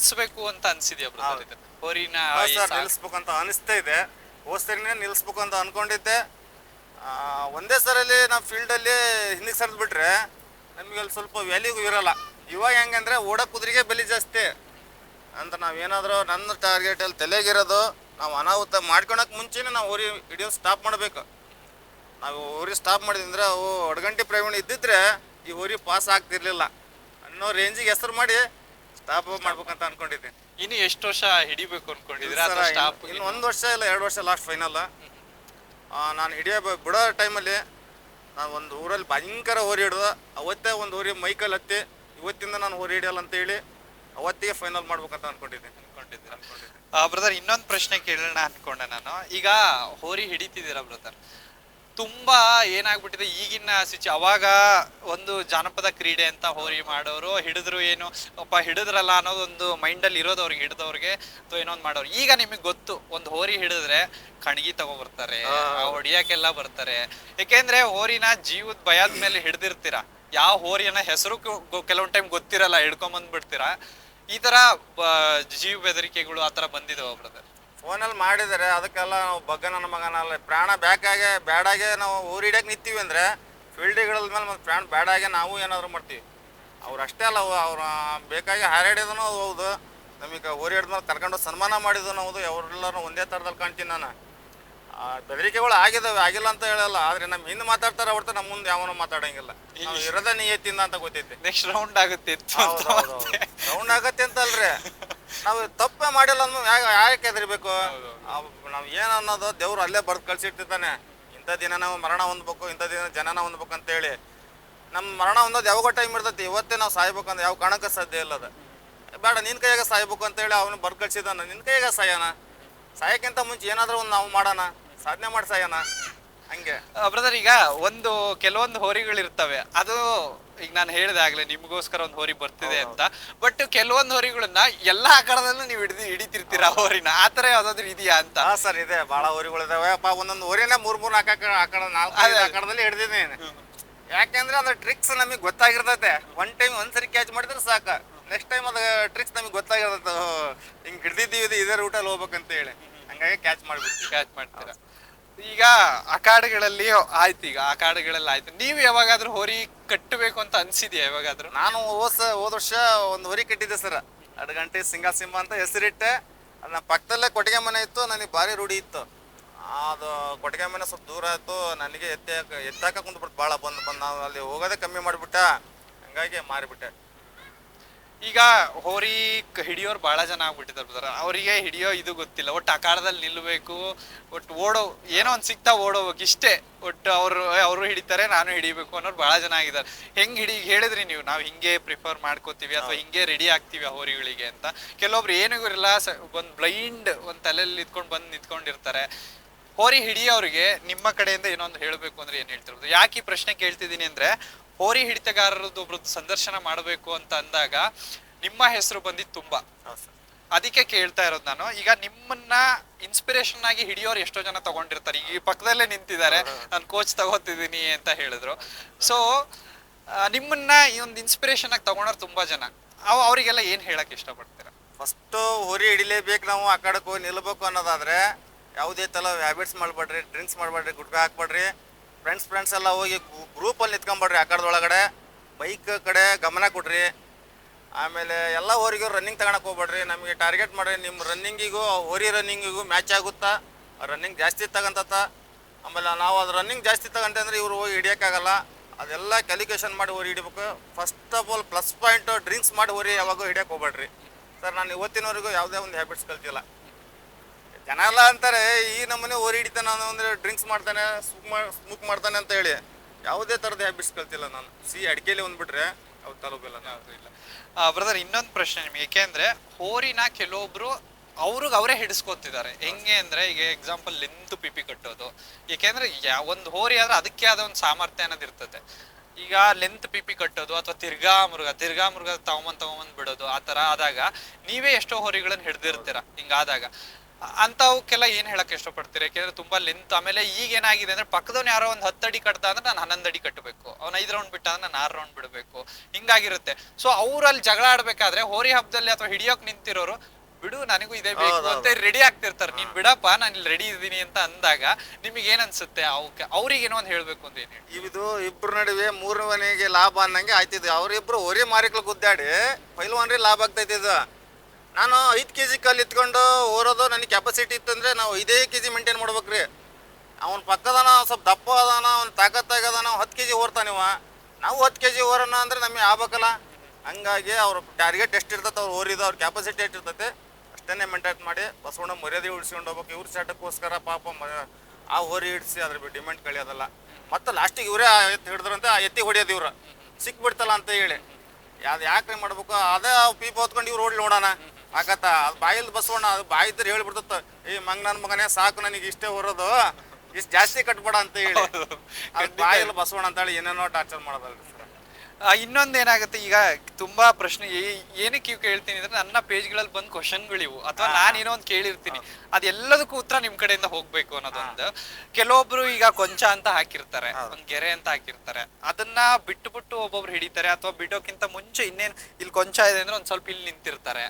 ನಿಲ್ಸ್ಬೇಕು ಅಂತ ಅನ್ಸಿದ್ಯಾ ಬ್ರದರ್ ಇದು ಹೋರಿನ ಈ ಸರ್ ಸಾ- ನಿಲ್ಲಿಸ್ಬೇಕಂತ ಅನಿಸ್ತಾ ಇದೆ. ಸರಿನೇ ನಿಲ್ಲಿಸ್ಬೇಕು ಅಂತ ಅನ್ಕೊಂಡಿದ್ದೆ. ಆ, ಒಂದೇ ಸರಲ್ಲಿ ನಾವು ಫೀಲ್ಡಲ್ಲಿ ಹಿಂದಕ್ಕೆ ಸರಿದು ಬಿಟ್ರೆ ನಮಗೆ ಅಲ್ಲಿ ಸ್ವಲ್ಪ ವ್ಯಾಲ್ಯೂ ಇರಲ್ಲ. ಇವಾಗ ಹೆಂಗಂದ್ರೆ ಓಡ ಕುದುರೆಗೆ ಬೆಲೆ ಜಾಸ್ತಿ. ಅಂತ ನಾವೇನಾದರೂ ನನ್ನ ಟಾರ್ಗೆಟಲ್ಲಿ ತಲೆಗಿರೋದು ನಾವು ಅನಾಹುತ ಮಾಡ್ಕೊಳಕ್ಕೆ ಮುಂಚೆನೇ ನಾವು ಊರಿ ಹಿಡಿಯೋದು ಸ್ಟಾಪ್ ಮಾಡಬೇಕು. ನಾವು ಊರಿ ಸ್ಟಾಪ್ ಮಾಡಿದ್ರೆ ಅವು ಒಡಗಂಟಿ ಪ್ರವೀಣ ಇದ್ದಿದ್ರೆ ಈ ಊರಿ ಪಾಸ್ ಆಗ್ತಿರ್ಲಿಲ್ಲ ಅನ್ನೋ ರೇಂಜಿಗೆ ಹೆಸರು ಮಾಡಿ ಸ್ಟಾಪ್ ಮಾಡ್ಬೇಕಂತ ಅನ್ಕೊಂಡಿದ್ದೀನಿ. ಇನ್ನು ಎಷ್ಟು ವರ್ಷ ಹಿಡಿಬೇಕು ಅನ್ಕೊಂಡಿದ್ರ ಸ್ಟಾಪ್ ಇನ್ನು ಒಂದು ವರ್ಷ ಇಲ್ಲ ಎರಡು ವರ್ಷ ಲಾಸ್ಟ್ ಫೈನಲ್ ನಾನು ಹಿಡಿಯ ಬಿಡೋ ಟೈಮಲ್ಲಿ ನಾನು ಒಂದು ಊರಲ್ಲಿ ಭಯಂಕರ ಹೋರಿ ಹಿಡ್ದು ಅವತ್ತೇ ಒಂದು ಹೋರಿ ಮೈಕಲ್ ಹತ್ತಿ ಇವತ್ತಿಂದ ನಾನು ಹೋರಿ ಹಿಡಿಯಲ್ಲ ಅಂತ ಹೇಳಿ ಅವತ್ತಿಗೆ ಫೈನಲ್ ಮಾಡ್ಬೇಕಂತ ಅನ್ಕೊಂಡಿದ್ದೀನಿ. ಬ್ರದರ್ ಇನ್ನೊಂದು ಪ್ರಶ್ನೆ ಕೇಳೋಣ ಅನ್ಕೊಂಡೆ ನಾನು. ಈಗ ಹೋರಿ ಹಿಡಿತಿದ್ದೀರಾ ಬ್ರದರ್ ತುಂಬಾ ಏನಾಗ್ಬಿಟ್ಟಿದೆ ಈಗಿನ ಸಿಚು ಅವಾಗ ಒಂದು ಜಾನಪದ ಕ್ರೀಡೆ ಅಂತ ಹೋರಿ ಮಾಡೋರು ಹಿಡಿದ್ರು ಏನು ಒಬ್ಬ ಹಿಡಿದ್ರಲ್ಲ ಅನ್ನೋದೊಂದು ಮೈಂಡಲ್ಲಿ ಇರೋದು ಅವ್ರಿಗೆ ಹಿಡಿದವ್ರಿಗೆ ಅಥವಾ ಏನೋ ಒಂದ್ ಮಾಡೋರು. ಈಗ ನಿಮಗೆ ಗೊತ್ತು ಒಂದು ಹೋರಿ ಹಿಡಿದ್ರೆ ಕಣ್ಗಿ ತಗೊಬರ್ತಾರೆ ಹೊಡಿಯಕ್ಕೆಲ್ಲ ಬರ್ತಾರೆ. ಯಾಕೆಂದ್ರೆ ಹೋರಿನ ಜೀವದ ಭಯದ ಮೇಲೆ ಹಿಡ್ದಿರ್ತೀರ. ಯಾವ ಹೋರಿಯನ್ನ ಹೆಸರು ಕೆಲವೊಂದ್ ಟೈಮ್ ಗೊತ್ತಿರಲ್ಲ ಹಿಡ್ಕೊಂಡ್ ಬಂದ್ಬಿಡ್ತೀರಾ ಈ ತರ ಬ- ಜೀವ ಬೆದರಿಕೆಗಳು ಆತರ ತರ ಬಂದಿದಾವ ಬ್ರದರ್. ಫೋನಲ್ಲಿ ಮಾಡಿದರೆ ಅದಕ್ಕೆಲ್ಲ ನಾವು ಬಗ್ಗ ನನ್ನ ಮಗನಲ್ಲ ಪ್ರಾಣ ಬ್ಯಾಕಾಗೆ ಬ್ಯಾಡಾಗೆ ನಾವು ಊರು ಹಿಡಿಯಕ್ಕೆ ನಿಂತೀವಿ ಅಂದರೆ ಫೀಲ್ಡಿಗಳ ಮೇಲೆ ಮತ್ತು ಪ್ರಾಣ ಬ್ಯಾಡಾಗೆ ನಾವು ಏನಾದರೂ ಮಾಡ್ತೀವಿ. ಅವ್ರು ಅಷ್ಟೇ ಅಲ್ಲ ಅವ್ರು ಬೇಕಾಗಿ ಹಾರಾಡಿದನು ಹೌದು. ನಮಗೆ ಊರು ಹಿಡಿದ್ಮೇಲೆ ಕರ್ಕೊಂಡು ಸನ್ಮಾನ ಮಾಡಿದನು ಹೌದು. ಅವರೆಲ್ಲರೂ ಒಂದೇ ಥರದಲ್ಲಿ ಕಾಣ್ತೀನಿ ನಾನು. ಆ, ಬೆದರಿಕೆಗಳು ಆಗಿದಾವೆ ಆಗಿಲ್ಲ ಅಂತ ಹೇಳಲ್ಲ. ಆದರೆ ನಮ್ಮ ಹಿಂದೆ ಮಾತಾಡ್ತಾರೆ ಹೊರತು ನಮ್ಮ ಮುಂದೆ ಯಾವನು ಮಾತಾಡಂಗಿಲ್ಲ. ಇರೋದೇ ನಿಯತ್ತಿಂದ ಅಂತ ಗೊತ್ತೈತಿ. ನೆಕ್ಸ್ಟ್ ರೌಂಡ್ ಆಗುತ್ತೆ ರೌಂಡ್ ಆಗತ್ತೆ ಅಂತ ಅಲ್ರಿ ನಾವು ತಪ್ಪೇ ಮಾಡಿಲ್ಲ ಯಾಕೆ ಯಾಕೆ ನಾವ್ ಏನು ಅನ್ನೋದು ದೇವ್ರು ಅಲ್ಲೇ ಬರ್ದು ಕಳ್ಸಿಟ್ಟಿರ್ತಾನೆ ಇಂಥ ದಿನ ನಾವು ಮರಣ ಹೊಂದ್ಬೇಕು, ಇಂಥ ದಿನ ಜನನ ಹೊಂದ್ಬೇಕು ಅಂತ ಹೇಳಿ ನಮ್ಮ ಮರಣ ಹೊಂದೋದು ಯಾವಾಗ ಟೈಮ್ ಇರ್ತೈತಿ. ಇವತ್ತೇ ನಾವು ಸಾಯ್ಬೇಕು ಅಂತ ಯಾವ ಕಾರಣಕ್ಕೆ ಸಾಧ್ಯ ಇಲ್ಲ ಅದು ಬೇಡ ನಿನ್ನ ಕೈಯಾಗ ಸಾಯ್ಬೇಕು ಅಂತೇಳಿ ಅವನು ಬರ್ದು ಕಳ್ಸಿದಾನ ನಿನ್ನ ಕೈಯಾಗ ಸಾಯೋಣ. ಸಾಯಕ್ಕಿಂತ ಮುಂಚೆ ಏನಾದರೂ ಒಂದು ನಾವು ಮಾಡೋಣ. ಸಾಧನೆ ಮಾಡಿ ಸಾಯೋಣ. ಹಂಗೆ. ಬ್ರದರ್ ಈಗ ಒಂದು ಕೆಲವೊಂದು ಹೋರಿಗಳಿರ್ತವೆ. ಅದು ಈಗ ನಾನು ಹೇಳಿದೆ ಆಗ್ಲೇ ನಿಮ್ಗೋಸ್ಕರ ಒಂದು ಹೋರಿ ಬರ್ತಿದೆ ಅಂತ. ಬಟ್ ಕೆಲವೊಂದು ಹೋರಿಗಳನ್ನ ಎಲ್ಲಾ ಆಕಾರದಲ್ಲೂ ನೀವು ಹಿಡಿದು ಹಿಡಿತಿರ್ತೀರಾ ಹೋರಿನ? ಆತರ ಯಾವ್ದಾದ್ರು ಇದೆಯಾ ಅಂತ? ಹಾ ಸರ್ ಇದೆ. ಬಹಳ ಹೋರಿಗಳು ಇದಾವೆ ಒಂದೊಂದು ಹೋರಿನ ಮೂರ್ ಮೂರ್ ನಾಲ್ಕು ಆಕಡೆ ನಾಲ್ಕು ಐದು ಆಕಳದಲ್ಲಿ ಹಿಡ್ದಿದ್ದೀನಿ ಯಾಕೆಂದ್ರೆ ಅದ್ರ ಟ್ರಿಕ್ಸ್ ನಮಗೆ ಗೊತ್ತಾಗಿರ್ತೈತೆ. ಒನ್ ಟೈಮ್ ಒಂದ್ಸರಿ ಕ್ಯಾಚ್ ಮಾಡಿದ್ರೆ ಸಾಕು. ನೆಕ್ಸ್ಟ್ ಟೈಮ್ ಅದ ಟ್ರಿಕ್ಸ್ ನಮಗೆ ಗೊತ್ತಾಗಿರ್ತೈತೆ. ಹಿಂಗ್ ಹಿಡ್ದಿದ್ದೀವಿ ಇದು ಇದೇ ರೂಟಲ್ಲಿ ಹೋಗ್ಬೇಕಂತ ಹೇಳಿ ಹಂಗಾಗಿ ಕ್ಯಾಚ್ ಮಾಡ್ಬಿಟ್ಟು ಕ್ಯಾಚ್ ಮಾಡ್ತೀರಾ? ಈಗ ಅಖಾಡಗಳಲ್ಲಿ ಆಯ್ತು ಈಗ ಆ ಕಾಡುಗಳಲ್ಲಿ ಆಯ್ತು. ನೀವು ಯಾವಾಗಾದ್ರೂ ಹೋರಿ ಕಟ್ಟಬೇಕು ಅಂತ ಅನ್ಸಿದ್ಯಾ ಯಾವಾಗಾದ್ರೂ? ನಾನು ಹೋದ ಹೋದ ವರ್ಷ ಒಂದು ಹೊರಿ ಕಟ್ಟಿದ್ದೆ ಸರ್. ಎರಡು ಗಂಟೆ ಸಿಂಗ ಸಿಂಹ ಅಂತ ಹೆಸರಿಟ್ಟೆ. ಅದು ನಮ್ಮ ಪಕ್ಕದಲ್ಲೇ ಕೊಟ್ಟಿಗೆ ಮನೆ ಇತ್ತು, ನನಗೆ ಭಾರಿ ರೂಢಿ ಇತ್ತು. ಅದು ಕೊಟ್ಟಿಗೆ ಮನೆ ಸ್ವಲ್ಪ ದೂರ ಆಯಿತು ನನಗೆ ಎತ್ತಾಕ ಎತ್ತಾಕ ಕುಂತ್ಬಿಟ್ಟು ಭಾಳ ಬಂದು ಬಂದು ನಾವು ಅಲ್ಲಿ ಹೋಗೋದೇ ಕಮ್ಮಿ ಮಾಡಿಬಿಟ್ಟ. ಹಂಗಾಗಿ ಮಾರಿಬಿಟ್ಟೆ. ಈಗ ಹೋರಿ ಹಿಡಿಯೋರು ಬಹಳ ಜನ ಆಗ್ಬಿಟ್ಟಿದ್ದಾರೆ ಬ್ರದರ್ ಅವರಿಗೆ ಹಿಡಿಯೋ ಇದು ಗೊತ್ತಿಲ್ಲ. ಒಟ್ಟು ಅಖಾಡದಲ್ಲಿ ನಿಲ್ಲಬೇಕು ಒಟ್ಟು ಓಡೋ ಏನೋ ಒಂದು ಸಿಗ್ತಾ ಓಡೋಬೇಕು ಇಷ್ಟೇ. ಒಟ್ಟು ಅವರು ಅವರು ಹಿಡಿತಾರೆ ನಾನು ಹಿಡಿಬೇಕು ಅನ್ನೋರು ಬಹಳ ಜನ ಆಗಿದ್ದಾರೆ. ಹೆಂಗ್ ಹಿಡಿ ಹೇಳಿದ್ರಿ ನೀವು ನಾವು ಹಿಂಗೆ ಪ್ರಿಫರ್ ಮಾಡ್ಕೋತೀವಿ ಅಥವಾ ಹಿಂಗೆ ರೆಡಿ ಆಗ್ತೀವಿ ಆ ಹೋರಿಗಳಿಗೆ ಅಂತ. ಕೆಲವೊಬ್ರು ಏನೂ ಇರಲ್ಲ ಒಂದು ಬ್ಲೈಂಡ್ ಒಂದು ತಲೆಯಲ್ಲಿ ಇದ್ಕೊಂಡು ಬಂದು ನಿಂತ್ಕೊಂಡಿರ್ತಾರೆ. ಹೋರಿ ಹಿಡಿಯೋರಿಗೆ ನಿಮ್ಮ ಕಡೆಯಿಂದ ಏನೋ ಒಂದು ಹೇಳಬೇಕು ಅಂದ್ರೆ ಏನು ಹೇಳ್ತಿರೋದು ಯಾಕೆ ಈ ಪ್ರಶ್ನೆ ಕೇಳ್ತಿದ್ದೀನಿ ಅಂದ್ರೆ ಹೋರಿ ಹಿಡಿತಗಾರರದ್ದು ಒಬ್ರದ್ದು ಸಂದರ್ಶನ ಮಾಡಬೇಕು ಅಂತ ಅಂದಾಗ ನಿಮ್ಮ ಹೆಸರು ಬಂದಿದ್ದು ತುಂಬಾ. ಅದಕ್ಕೆ ಕೇಳ್ತಾ ಇರೋದು ನಾನು ಈಗ ನಿಮ್ಮನ್ನ ಇನ್ಸ್ಪಿರೇಷನ್ ಆಗಿ ಹಿಡಿಯೋರು ಎಷ್ಟೋ ಜನ ತಗೊಂಡಿರ್ತಾರೆ. ಈ ಪಕ್ಕದಲ್ಲೇ ನಿಂತಿದ್ದಾರೆ. ನಾನು ಕೋಚ್ ತಗೋತಿದ್ದೀನಿ ಅಂತ ಹೇಳಿದ್ರು. ಸೊ ನಿಮ್ಮನ್ನ ಈ ಒಂದು ಇನ್ಸ್ಪಿರೇಷನ್ ಆಗಿ ತಗೊಂಡವ್ರು ತುಂಬಾ ಜನ. ಅವ್ ಅವರಿಗೆಲ್ಲ ಏನ್ ಹೇಳಕ್ ಇಷ್ಟಪಡ್ತೀರಾ? ಫಸ್ಟ್ ಹೊರಿ ಹಿಡಿಲೇಬೇಕು ನಾವು ಆ ಕಡೆಗೆ ಹೋಗಿ ನಿಲ್ಬೇಕು ಅನ್ನೋದಾದ್ರೆ ಯಾವುದೇ ತಲ ಹ್ಯಾಬಿಟ್ಸ್ ಮಾಡಬೇಡ್ರಿ ಡ್ರಿಂಕ್ಸ್ ಮಾಡಬೇಡ್ರಿ ಗುಟ್ಕ ಹಾಕ್ಬೇಡ್ರಿ. ಫ್ರೆಂಡ್ಸ್ ಫ್ರೆಂಡ್ಸ್ ಎಲ್ಲ ಹೋಗಿ ಗ್ರೂಪಲ್ಲಿ ನಿಂತ್ಕೊಂಬೇಡ್ರಿ ಆ ಕಡೆದೊಳಗಡೆ ಬೈಕ್ ಕಡೆ ಗಮನ ಕೊಡ್ರಿ. ಆಮೇಲೆ ಎಲ್ಲ ಹೋರಿಗೂ ರನ್ನಿಂಗ್ ತಗೊಳಕ್ ಹೋಗ್ಬೇಡ್ರಿ. ನಮಗೆ ಟಾರ್ಗೆಟ್ ಮಾಡಿರಿ. ನಿಮ್ಮ ರನ್ನಿಂಗಿಗೂ ಹೋರಿ ರನ್ನಿಂಗಿಗೂ ಮ್ಯಾಚ್ ಆಗುತ್ತಾ? ರನ್ನಿಂಗ್ ಜಾಸ್ತಿ ತಗೊಂತತ್ತ ಆಮೇಲೆ ನಾವು ಅದು ರನ್ನಿಂಗ್ ಜಾಸ್ತಿ ತಗಂತಂದ್ರೆ ಇವರು ಹೋಗಿ ಹಿಡಿಯೋಕ್ಕಾಗಲ್ಲ. ಅದೆಲ್ಲ ಕ್ಯಾಲ್ಕುಲೇಷನ್ ಮಾಡಿ ಹೋರಿ ಹಿಡಿಬೇಕು. First of all plus point drinks ಮಾಡಿ ಹೋರಿ ಯಾವಾಗೂ ಹಿಡಿಯಕ್ಕೆ ಹೋಗ್ಬೇಡ್ರಿ. ಸರ್ ನಾನು ಇವತ್ತಿನವರೆಗೂ ಯಾವುದೇ ಒಂದು ಹ್ಯಾಬಿಟ್ಸ್ ಕಲ್ತಿಲ್ಲ. ಜನ ಎಲ್ಲ ಅಂತಾರೆ, ಈ ನಮ್ಮನೆ ಓರಿ ಹಿಡಿತಾನೆ ಅಂದರೆ ಡ್ರಿಂಕ್ಸ್ ಮಾಡ್ತಾನೆ ಸ್ಮೂಕ್ ಮಾಡ್ತಾನೆ ಅಂತ ಹೇಳಿ. ಯಾವುದೇ ಥರದ ಹ್ಯಾಬಿಟ್ಸ್ ಕಲ್ತಿಲ್ಲ ನಾನು. ಸಿ ಅಡಿಕೆಲಿ ಒಂದ್ಬಿಟ್ರೆ ಅವ್ರು ತಲುಪಿಲ್ಲ ಬ್ರದರ್ ಇನ್ನೊಂದು ಪ್ರಶ್ನೆ ನಿಮ್ಗೆ. ಏಕೆಂದ್ರೆ ಹೋರಿನ ಕೆಲವೊಬ್ರು ಅವ್ರಿಗೆ ಅವರೇ ಹಿಡಿಸ್ಕೊತಿದ್ದಾರೆ. ಹೆಂಗೆ ಅಂದ್ರೆ, ಈಗ ಎಕ್ಸಾಂಪಲ್ ಲೆಂತ್ ಪಿಪಿ ಕಟ್ಟೋದು. ಏಕೆಂದ್ರೆ ಒಂದು ಹೋರಿ ಆದ್ರೆ ಅದಕ್ಕೆ ಆದ ಒಂದು ಸಾಮರ್ಥ್ಯ ಅನ್ನೋದು ಇರ್ತದೆ. ಈಗ ಲೆಂತ್ ಪಿಪಿ ಕಟ್ಟೋದು ಅಥವಾ ತಿರ್ಗಾ ಮೃಗ ತಿರ್ಗಾ ಮೃಗ ತಗೊಂಬಂದ್ ತಗೊಂಬಂದ್ ಬಿಡೋದು, ಆ ತರ ಆದಾಗ ನೀವೇ ಎಷ್ಟೋ ಹೋರಿಗಳನ್ನ ಹಿಡ್ದಿರ್ತೀರ. ಹಿಂಗಾದಾಗ. ಅಂತವಕ್ಕೆಲ್ಲ ಏನ್ ಹೇಳಕ್ ಇಷ್ಟಪಡ್ತೀರಿ? ಯಾಕೆಂದ್ರೆ ತುಂಬಾ ಲೆಂತ್ ಆಮೇಲೆ ಈಗ ಏನಾಗಿದೆ ಅಂದ್ರೆ ಪಕ್ಕದವ್ನ ಯಾರೋ ಒಂದ್ ಹತ್ತಡಿ ಅಡಿ ಕಟ್ಟ ಅಂದ್ರೆ ನಾನು ಹನ್ನೊಂದು ಅಡಿ ಕಟ್ಟಬೇಕು ಅವ್ನ ಐದ್ ರೌಂಡ್ ಬಿಟ್ಟ ಅಂದ್ರೆ ನಾನು ಆರು ರೌಂಡ್ ಬಿಡಬೇಕು. ಹಿಂಗಾಗಿರುತ್ತೆ. ಸೊ ಅವ್ರಲ್ಲಿ ಜಗಳ ಆಡ್ಬೇಕಾದ್ರೆ ಹೋರಿ ಹಬ್ಬದಲ್ಲಿ ಅಥವಾ ಹಿಡಿಯೋಕ್ ನಿಂತಿರೋರು ಬಿಡು ನನಗೂ ಇದೇ ಬೇಕು ಅಂತ ರೆಡಿ ಆಗ್ತಿರ್ತಾರೆ. ನೀನ್ ಬಿಡಪ್ಪ ನಾನು ಇಲ್ಲಿ ರೆಡಿ ಇದ್ದೀನಿ ಅಂತ ಅಂದಾಗ ನಿಮಗೆ ಏನ್ ಅನ್ಸುತ್ತೆ? ಅವಕ್ಕೆ ಅವ್ರಿಗೆ ಏನೋ ಒಂದ್ ಹೇಳ್ಬೇಕು ಅಂತ ಏನು ಇದು ಇಬ್ರು ನಡುವೆ ಮೂರನೇ ಮನೆಗೆ ಲಾಭ ಅನ್ನಂಗೆ ಆಯ್ತಿದ್. ಅವ್ರಿಬ್ರು ಹೋರಿ ಮಾರಿಕ್ಲು ಗುದ್ದಾಡಿ ಪೈಲ್ವಾನ್ರಿ ಲಾಭ ಆಗ್ತೈತಿ ಇದು. ನಾನು ಐದು ಕೆ ಜಿ ಕಲ್ಲು ಇತ್ಕೊಂಡು ಓರೋದು ನನಗೆ ಕೆಪಾಸಿಟಿ ಇತ್ತಂದ್ರೆ ನಾವು ಐದೇ ಕೆ ಜಿ ಮೇಂಟೈನ್ ಮಾಡ್ಬೇಕ್ರಿ. ಅವ್ನ ಪಕ್ಕದಾನ ಸ್ವಲ್ಪ ದಪ್ಪ ಅದಾನ, ಅವ್ನು ತಾಕತ್ತಾಗದಾನ ಹತ್ತು ಕೆ ಜಿ ಓರ್ತಾನಿವ ನಾವು ಹತ್ತು ಕೆ ಜಿ ಓರೋಣ ಅಂದರೆ ನಮಗೆ ಆಗ್ಬೇಕಲ್ಲ. ಹಂಗಾಗಿ ಅವ್ರ ಟಾರ್ಗೆಟ್ ಎಷ್ಟು ಇರ್ತೈತೆ ಅವ್ರು ಓರಿದ, ಅವ್ರ ಕೆಪಾಸಿಟಿ ಎಷ್ಟು ಇರ್ತೈತೆ ಅಷ್ಟನ್ನೇ ಮೇಂಟೈನ್ ಮಾಡಿ ಬಸವಣ್ಣ ಮರ್ಯಾದೆ ಉಳಿಸ್ಕೊಂಡು ಹೋಗ್ಬೇಕು. ಇವ್ರ ಚಾಟಕ್ಕೋಸ್ಕರ ಪಾಪ ಆ ಓರಿ ಹಿಡಿಸಿ ಅದ್ರ ಡಿಮ್ಯಾಂಡ್ ಕಳಿಯೋದಲ್ಲ ಮತ್ತೆ ಲಾಸ್ಟಿಗೆ ಇವರೇ ಎತ್ತಿ ಹಿಡಿದ್ರಂತೆ, ಆ ಎತ್ತಿ ಹೊಡಿಯೋದು ಇವ್ರು. ಸಿಕ್ಬಿಡ್ತಲ್ಲ ಅಂತ ಹೇಳಿ. ಅದು ಯಾಕೆ ಮಾಡ್ಬೇಕು? ಅದೇ ಪೀಪ್ ಹೊತ್ಕೊಂಡು ಇವ್ರು ಓಡಿ ನೋಡೋಣ. ಆಕತ್ತ ಅದು ಬಾಯಿಲ್ ಬಸವಣ್ಣ ಅದು ಬಾಯಿದ್ರೆ ಹೇಳ್ಬಿಡ್ತತ್ತ ಈ ಮಂಗ್ ನನ್ನ ಮಗನೇ ಸಾಕು ನನಗೆ ಇಷ್ಟೇ ಹೊರೋದು. ಇಷ್ಟು ಜಾಸ್ತಿ ಕಟ್ಬೇಡ ಅಂತ ಹೇಳಿ. ಅದು ಬಾಯಲ್ಲಿ ಬಸವಣ್ಣ ಅಂತ ಹೇಳಿ ಏನೇನೋ ಟಾರ್ಚರ್ ಮಾಡೋದಲ್ರಿ ಸರ್. ಇನ್ನೊಂದ್ ಏನಾಗುತ್ತೆ ಈಗ ತುಂಬಾ ಪ್ರಶ್ನೆ ಏನಕ್ಕೆ ಇವ್ ಕೇಳ್ತೀನಿ ಅಂದ್ರೆ ನನ್ನ ಪೇಜ್ಗಳಲ್ಲಿ ಬಂದ್ ಇವು. ಅಥವಾ ನಾನು ಏನೋ ಒಂದ್ ಕೇಳಿರ್ತೀನಿ. ಅದೆಲ್ಲದಕ್ಕೂ ಉತ್ತರ ನಿಮ್ ಕಡೆಯಿಂದ ಹೋಗ್ಬೇಕು ಅನ್ನೋದೊಂದು. ಕೆಲವೊಬ್ರು ಈಗ ಕೊಂಚ ಅಂತ ಹಾಕಿರ್ತಾರೆ ಒಂದ್ ಗೆರೆ ಅಂತ ಹಾಕಿರ್ತಾರೆ. ಅದನ್ನ ಬಿಟ್ಟು ಬಿಟ್ಟು ಒಬ್ಬೊಬ್ರು ಹಿಡಿತಾರೆ ಅಥವಾ ಬಿಡೋಕ್ಕಿಂತ ಮುಂಚೆ ಇನ್ನೇನ್ ಇಲ್ಲಿ ಕೊಂಚ ಇದೆ ಅಂದ್ರೆ ಒಂದ್ ಸ್ವಲ್ಪ ಇಲ್ಲಿ ನಿಂತಿರ್ತಾರೆ.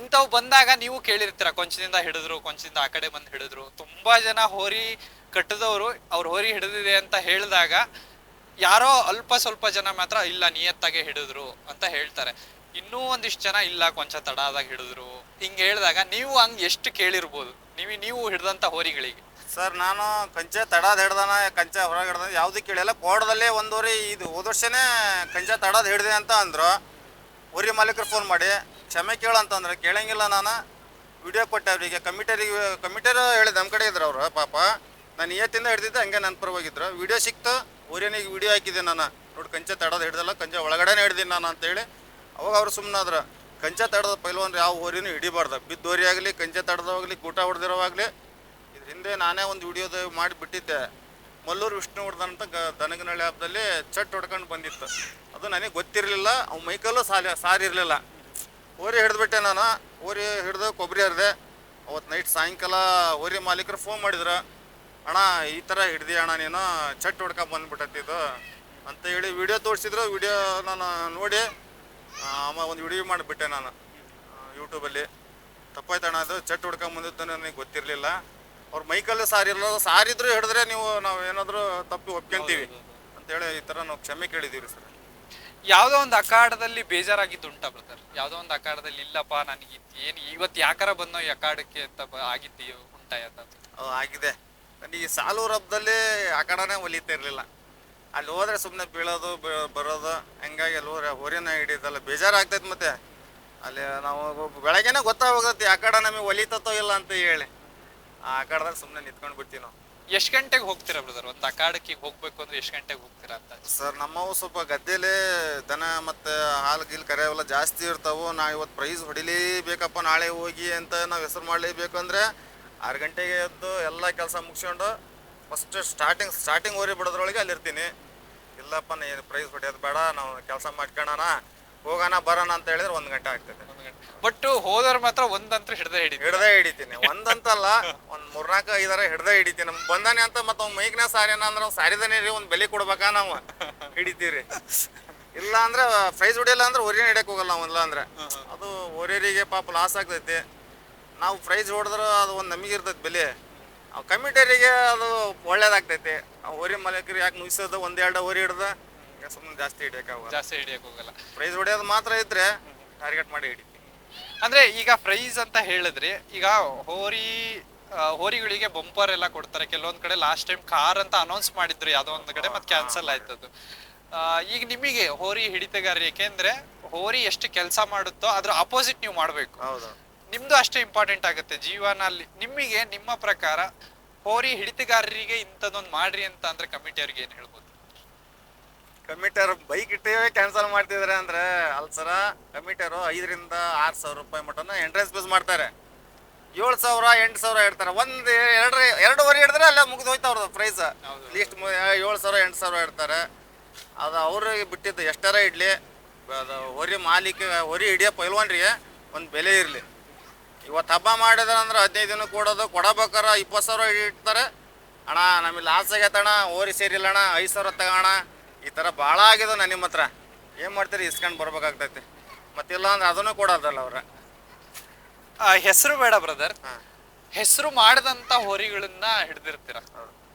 ಇಂಥವು ಬಂದಾಗ ನೀವು ಕೇಳಿರ್ತೀರ ಕೊಂಚದಿಂದ ಹಿಡಿದ್ರು ಕೊಂಚದಿಂದ ಆ ಕಡೆ ಬಂದು ಹಿಡಿದ್ರು. ತುಂಬಾ ಜನ ಹೋರಿ ಕಟ್ಟದವರು, ಅವ್ರು ಹೋರಿ ಹಿಡಿದಿದೆ ಅಂತ ಹೇಳಿದಾಗ ಯಾರೋ ಅಲ್ಪ ಸ್ವಲ್ಪ ಜನ ಮಾತ್ರ, ಇಲ್ಲ, ನಿಯತ್ತಾಗೆ ಹಿಡಿದ್ರು ಅಂತ ಹೇಳ್ತಾರೆ. ಇನ್ನೂ ಒಂದಿಷ್ಟು ಜನ, ಇಲ್ಲ, ಕೊಂಚ ತಡ ಆದಾಗ ಹಿಡಿದ್ರು. ಹಿಂಗೆ ಹೇಳಿದಾಗ ನೀವು ಹಂಗ್ ಎಷ್ಟು ಕೇಳಿರ್ಬೋದು? ನೀವು ನೀವು ಹಿಡ್ದಂತ ಹೋರಿಗಳಿಗೆ. ಸರ್, ನಾನು ಕಂಚ ತಡಾದ ಹಿಡ್ದಾನ, ಕಂಚ ಹೊರಗೆ ಹಿಡ್ದ ಯಾವುದೂ ಕೇಳಿಲ್ಲ. ಕೋಡದಲ್ಲೇ ಒಂದೂರಿ ಇದು ಹೋದ ವರ್ಷನೇ ಕಂಚೆ ತಡದ ಹಿಡ್ದೆ ಅಂತ ಅಂದ್ರು. ಊರಿ ಮಾಲೀಕರು ಫೋನ್ ಮಾಡಿ, ಕ್ಷಮೆ ಕೇಳಂತಂದ್ರೆ ಕೇಳಂಗಿಲ್ಲ ನಾನು. ವಿಡಿಯೋ ಕೊಟ್ಟೆ ಅವರಿಗೆ. ಕಮಿಟರಿಗೆ ಕಮಿಟರ್ ಹೇಳಿದ ನಮ್ಮ ಕಡೆ ಇದ್ರು ಅವರು, ಪಾಪ. ನಾನು ಏತಿಂದ ಹಿಡ್ದಿದ್ದೆ, ಹಂಗೆ ನನ್ನ ಪರವಾಗಿದ್ರು. ವಿಡಿಯೋ ಸಿಕ್ತು, ಊರಿನಿಗೆ ವಿಡಿಯೋ ಹಾಕಿದ್ದೆ ನಾನು. ನೋಡಿ ಕಂಚೆ ತಡೋದು ಹಿಡ್ದಲ್ಲ, ಕಂಚೆ ಒಳಗಡೆನೇ ಹಿಡ್ದೀನಿ ನಾನು ಅಂತೇಳಿ. ಅವಾಗ ಅವ್ರು ಸುಮ್ಮನಾದ್ರು ಕಂಚೆ ತಡದ ಪೈಲ್ವಂದ್ರೆ ಯಾವ ಊರಿನೂ ಹಿಡಿಬಾರ್ದು. ಬಿದ್ದೋರಿ ಆಗಲಿ, ಕಂಚೆ ತಡದವಾಗಲಿ ಕೂಟ ಹೊಡೆದಿರೋವಾಗಲಿ ಇದ್ರ ಹಿಂದೆ ನಾನೇ ಒಂದು ವಿಡಿಯೋದ ಮಾಡಿ ಬಿಟ್ಟಿದ್ದೆ. ಮಲ್ಲೂರು ವಿಷ್ಣುವರ್ಧನ್ ಅಂತ ಗ ದನಗನಹಳ್ಳಿ ಹಬ್ಬದಲ್ಲಿ ಚಟ್ ಹೊಡ್ಕೊಂಡು ಬಂದಿತ್ತು. ಅದು ನನಗೆ ಗೊತ್ತಿರಲಿಲ್ಲ, ಅವ್ ಮೈಕಲ್ಲು ಸಾಲ, ಸಾರಿರಲಿಲ್ಲ. ಓರಿ ಹಿಡಿದ್ಬಿಟ್ಟೆ ನಾನು ಓರಿ ಹಿಡಿದು ಕೊಬ್ಬರಿ ಹರಿದೆ ಅವತ್ತು ನೈಟ್ ಸಾಯಂಕಾಲ ಓರಿ ಮಾಲೀಕರು ಫೋನ್ ಮಾಡಿದ್ರು, ಅಣ್ಣ, ಈ ಥರ ಹಿಡ್ದಿ ಅಣ್ಣ ನೀನು, ಚಟ್ ಹೊಡ್ಕೊ ಬಂದ್ಬಿಟ್ಟೈತಿ ಅಂತ ಹೇಳಿ ವಿಡಿಯೋ ತೋರಿಸಿದ್ರು. ವಿಡಿಯೋ ನಾನು ನೋಡಿ ಆಮೇಲೆ ಒಂದು ವಿಡಿಯೋ ಮಾಡಿಬಿಟ್ಟೆ ನಾನು ಯೂಟ್ಯೂಬಲ್ಲಿ ತಪ್ಪಾಯ್ತಣ್ಣ, ಅದು ಚಟ್ ಹೊಡ್ಕೊಂಡ್ ಬಂದಿದ್ದು ನನಗೆ ಗೊತ್ತಿರಲಿಲ್ಲ. ಅವ್ರ ಸಾರಿ ಸಾರಿಲ್ಲ ಸಾರಿದ್ರು ಹಿಡಿದ್ರೆ ನೀವು ನಾವು ಏನಾದರೂ ತಪ್ಪು ಒಪ್ಕೊಂತೀವಿ. ಅಂತೇಳಿ ಈ ಥರ ನಾವು ಕ್ಷಮೆ ಕೇಳಿದ್ದೀವಿ ಸರ್. ಯಾವುದೋ ಒಂದು ಅಖಾಡದಲ್ಲಿ ಬೇಜಾರಾಗಿದ್ದು ಉಂಟಾ ಬ್ರದರ್ ಯಾವುದೋ ಒಂದು ಅಖಾಡದಲ್ಲಿ ಇಲ್ಲಪ್ಪ ನನಗೆ ಏನು ಇವತ್ತು ಯಾಕಾರ ಬಂದೋ ಈ ಅಖಾಡಕ್ಕೆ ಅಂತ ಆಗಿದ್ದೀಯೋ ಉಂಟಾ ಯಾವ್ದಾದ್ರು? ಅದು ಆಗಿದೆ. ನನಗೆ ಸಾಲೂರು ಹಬ್ಬದಲ್ಲಿ ಅಖಾಡನೇ ಒಲಿತಾ ಇರಲಿಲ್ಲ. ಅಲ್ಲಿ ಹೋದ್ರೆ ಸುಮ್ಮನೆ ಬೀಳೋದು ಬರೋದು ಹಂಗಾಗಿ ಅಲ್ಲಿ ಹೋದ್ರೆ ಹೊರಿನ ಹಿಡಿಯೋದಲ್ಲ ಬೇಜಾರಾಗ್ತೈತೆ ಮತ್ತೆ. ಅಲ್ಲಿ ನಾವು ಬೆಳಗ್ಗೆನೇ ಗೊತ್ತಾಗೋಗತ್ತೆ ಆ ಕಡೆ ನಮಗೆ ಒಲಿತತ್ತೋ ಇಲ್ಲ ಅಂತ ಹೇಳಿ. ಆ ಸುಮ್ನೆ ಸುಮ್ಮನೆ ನಿಂತ್ಕೊಂಡು ಬಿಡ್ತೀವಿ ನಾವು. ಎಷ್ಟ್ ಗಂಟೆಗೆ ಹೋಗ್ತೀರಾ ಬ್ರದರ್ ಒಂದ್ ಅಖಾಡಕ್ಕೆ ಹೋಗ್ಬೇಕು ಅಂದ್ರೆ ಎಷ್ಟ್ ಗಂಟೆಗೆ ಹೋಗ್ತೀರಾ ಅಂತ? ಸರ್ ನಮ್ಮವು ಸ್ವಲ್ಪ ಗದ್ದೆಲೆ ದನ ಮತ್ತು ಹಾಲು ಗಿಲ್ ಕರೆಯವೆಲ್ಲ ಜಾಸ್ತಿ ಇರ್ತಾವು. ನಾ ಇವತ್ತು ಪ್ರೈಸ್ ಹೊಡಿಲೇಬೇಕಪ್ಪ ನಾಳೆ ಹೋಗಿ ಅಂತ ನಾವು ಹೆಸರು ಮಾಡಲೇಬೇಕು ಅಂದರೆ ಆರು ಗಂಟೆಗೆ ಎದ್ದು ಎಲ್ಲ ಕೆಲಸ ಮುಗಿಸ್ಕೊಂಡು ಫಸ್ಟ್ ಸ್ಟಾರ್ಟಿಂಗ್ ಸ್ಟಾರ್ಟಿಂಗ್ ಓರಿ ಬಿಡೋದ್ರೊಳಗೆ ಅಲ್ಲಿರ್ತೀನಿ. ಇಲ್ಲಪ್ಪ ಏನು ಪ್ರೈಸ್ ಹೊಡೆಯೋದು ಬೇಡ ನಾವು ಕೆಲಸ ಮಾಡ್ಕೊಳ್ಳೋಣ ಹೋಗೋಣ ಬರೋಣ ಅಂತ ಹೇಳಿದ್ರೆ ಒಂದು ಗಂಟೆ ಆಗ್ತದೆ. ಬಟ್ ಹೋದವ್ರ ಮಾತ್ರ ಒಂದಂತ್ರ ಹಿಡ್ದೆ ಹಿಡಿ ಹಿಡ್ದೇ ಹಿಡಿತೀನಿ. ಒಂದಂತಲ್ಲ ಒಂದ್ ಮೂರ್ನಾಲ್ಕು ಐದರ ಹಿಡ್ದೇ ಹಿಡಿತೀನಿ. ನಮ್ಗೆ ಬಂದಾನೆ ಅಂತ ಮತ್ತ ಅವ್ ಮೈಕ್ನ ಸಾರಿನ ಅಂದ್ರ ಅವ್ನ್ ಸಾರಿದಾನೆ ರೀ ಒಂದ್ ಬೆಲೆ ಕೊಡ್ಬೇಕಾ ನಾವು? ಹಿಡಿತೀವಿ ಇಲ್ಲ ಅಂದ್ರೆ ಪ್ರೈಸ್ ಹೊಡಿಯಲ್ಲ ಅಂದ್ರೆ ಹೊರಿನ ಹಿಡಿಯಕ್ ಹೋಗಲ್ಲ ನಾವ್ ಇಲ್ಲ ಅಂದ್ರೆ. ಅದು ಹೊರಿಯರಿಗೆ ಪಾಪ ಲಾಸ್ ಆಗ್ತೈತಿ. ನಾವು ಪ್ರೈಸ್ ಹೊಡೆದ್ರೆ ಅದು ಒಂದ್ ನಮಗೆ ಇರ್ತೈತಿ ಬೆಲೆ. ಕಮಿಟರಿಗೆ ಅದು ಒಳ್ಳೇದಾಗ್ತೈತಿ. ಹೊರಿ ಮಲಕ್ರಿ ಯಾಕೆ ಮುಗಿಸೋದು ಒಂದೆರಡು ಹೊರಿ ಹಿಡ್ದ ಸುಮ್ಮನೆ ಜಾಸ್ತಿ ಹಿಡಿಯೋಕ್ಕಾಗಲ್ಲ ಜಾಸ್ತಿ ಹಿಡಿಯಕ್ ಹೋಗಲ್ಲ. ಪ್ರೈಸ್ ಹೊಡೆಯೋದು ಮಾತ್ರ ಇದ್ರೆ ಟಾರ್ಗೆಟ್ ಮಾಡಿ ಹಿಡಿತೀವಿ ಅಂದ್ರೆ ಈಗ ಪ್ರೈಸ್ ಅಂತ ಹೇಳಿದ್ರೆ ಈಗ ಹೋರಿ ಹೋರಿಗಳಿಗೆ ಬಂಪರ್ ಎಲ್ಲ ಕೊಡ್ತಾರೆ. ಕೆಲವೊಂದ್ ಕಡೆ ಲಾಸ್ಟ್ ಟೈಮ್ ಕಾರ್ ಅಂತ ಅನೌನ್ಸ್ ಮಾಡಿದ್ರು ಯಾವ್ದೋ ಒಂದ್ ಕಡೆ ಮತ್ತೆ ಕ್ಯಾನ್ಸಲ್ ಆಯ್ತದು. ಈಗ ನಿಮಗೆ ಹೋರಿ ಹಿಡಿತಗಾರ ಏಕೆಂದ್ರೆ ಹೋರಿ ಎಷ್ಟು ಕೆಲಸ ಮಾಡುತ್ತೋ ಅದ್ರ ಅಪೋಸಿಟ್ ನೀವು ಮಾಡ್ಬೇಕು. ಹೌದು. ನಿಮ್ದು ಅಷ್ಟೇ ಇಂಪಾರ್ಟೆಂಟ್ ಆಗುತ್ತೆ ಜೀವನಲ್ಲಿ ನಿಮಗೆ ನಿಮ್ಮ ಪ್ರಕಾರ ಹೋರಿ ಹಿಡಿತಗಾರರಿಗೆ ಇಂಥದ್ದೊಂದು ಮಾಡ್ರಿ ಅಂತ ಅಂದ್ರೆ ಕಮಿಟಿ ಅವ್ರಿಗೆ ಏನ್ ಹೇಳ್ಬೋದು? ಕಮಿಟರ್ ಬೈಕ್ ಇಟ್ಟೇ ಕ್ಯಾನ್ಸಲ್ ಮಾಡ್ತಿದ್ರೆ ಅಂದ್ರೆ ಅಲ್ಲಿ ಸರ ಕಮಿಟರು ಐದರಿಂದ ಆರು ಸಾವಿರ ರೂಪಾಯಿ ಮಟನ ಎಂಟ್ರೆನ್ಸ್ ಫೀಸ್ ಮಾಡ್ತಾರೆ. ಏಳು ಸಾವಿರ ಎಂಟು ಸಾವಿರ ಇಡ್ತಾರೆ ಒಂದು ಎರಡು ಎರಡೂವರೆ ಹಿಡಿದ್ರೆ ಅಲ್ಲೇ ಮುಗಿದು ಹೋಯ್ತು ಅವ್ರದ್ದು ಪ್ರೈಸ್. ಲೀಸ್ಟ್ ಏಳು ಸಾವಿರ ಎಂಟು ಸಾವಿರ ಇಡ್ತಾರೆ ಅದು ಅವ್ರಿಗೆ ಬಿಟ್ಟಿದ್ದು ಎಷ್ಟರ ಇಡ್ಲಿ? ಅದು ಹೊರಿ ಮಾಲೀಕ ಹೊರಿ ಹಿಡಿಯೋ ಪೈಲ್ವಾನ್ರಿಗೆ ಒಂದು ಬೆಲೆ ಇರಲಿ. ಇವತ್ತು ಹಬ್ಬ ಮಾಡಿದ್ರೆ ಅಂದ್ರೆ ಹದಿನೈದು ದಿನ ಕೊಡೋದು ಕೊಡಬೇಕಾರ ಇಪ್ಪತ್ತು ಸಾವಿರ ಇಡ್ತಾರೆ. ಅಣ್ಣ ನಮಗೆ ಲಾಸ್ ಆಗೈತಣ್ಣ ಅಣ್ಣ ಓರಿ ಸೇರಿಲ್ಲಣ್ಣ ಐದು ಸಾವಿರ ತಗೋಣ. ಈ ಥರ ಭಾಳ ಆಗಿದೆ ನಾನು ನಿಮ್ಮ ಹತ್ರ. ಏನು ಮಾಡ್ತೀರಿ? ಇಸ್ಕೊಂಡು ಬರ್ಬೇಕಾಗ್ತೈತಿ. ಮತ್ತಿಲ್ಲ ಅಂದ್ರೆ ಅದನ್ನು ಕೊಡೋದಲ್ಲ ಅವ್ರ. ಹೆಸರು ಬೇಡ ಬ್ರದರ್ ಹಾಂ. ಹೆಸರು ಮಾಡದಂತ ಹೋರಿಗಳನ್ನ ಹಿಡ್ದಿರ್ತೀರ.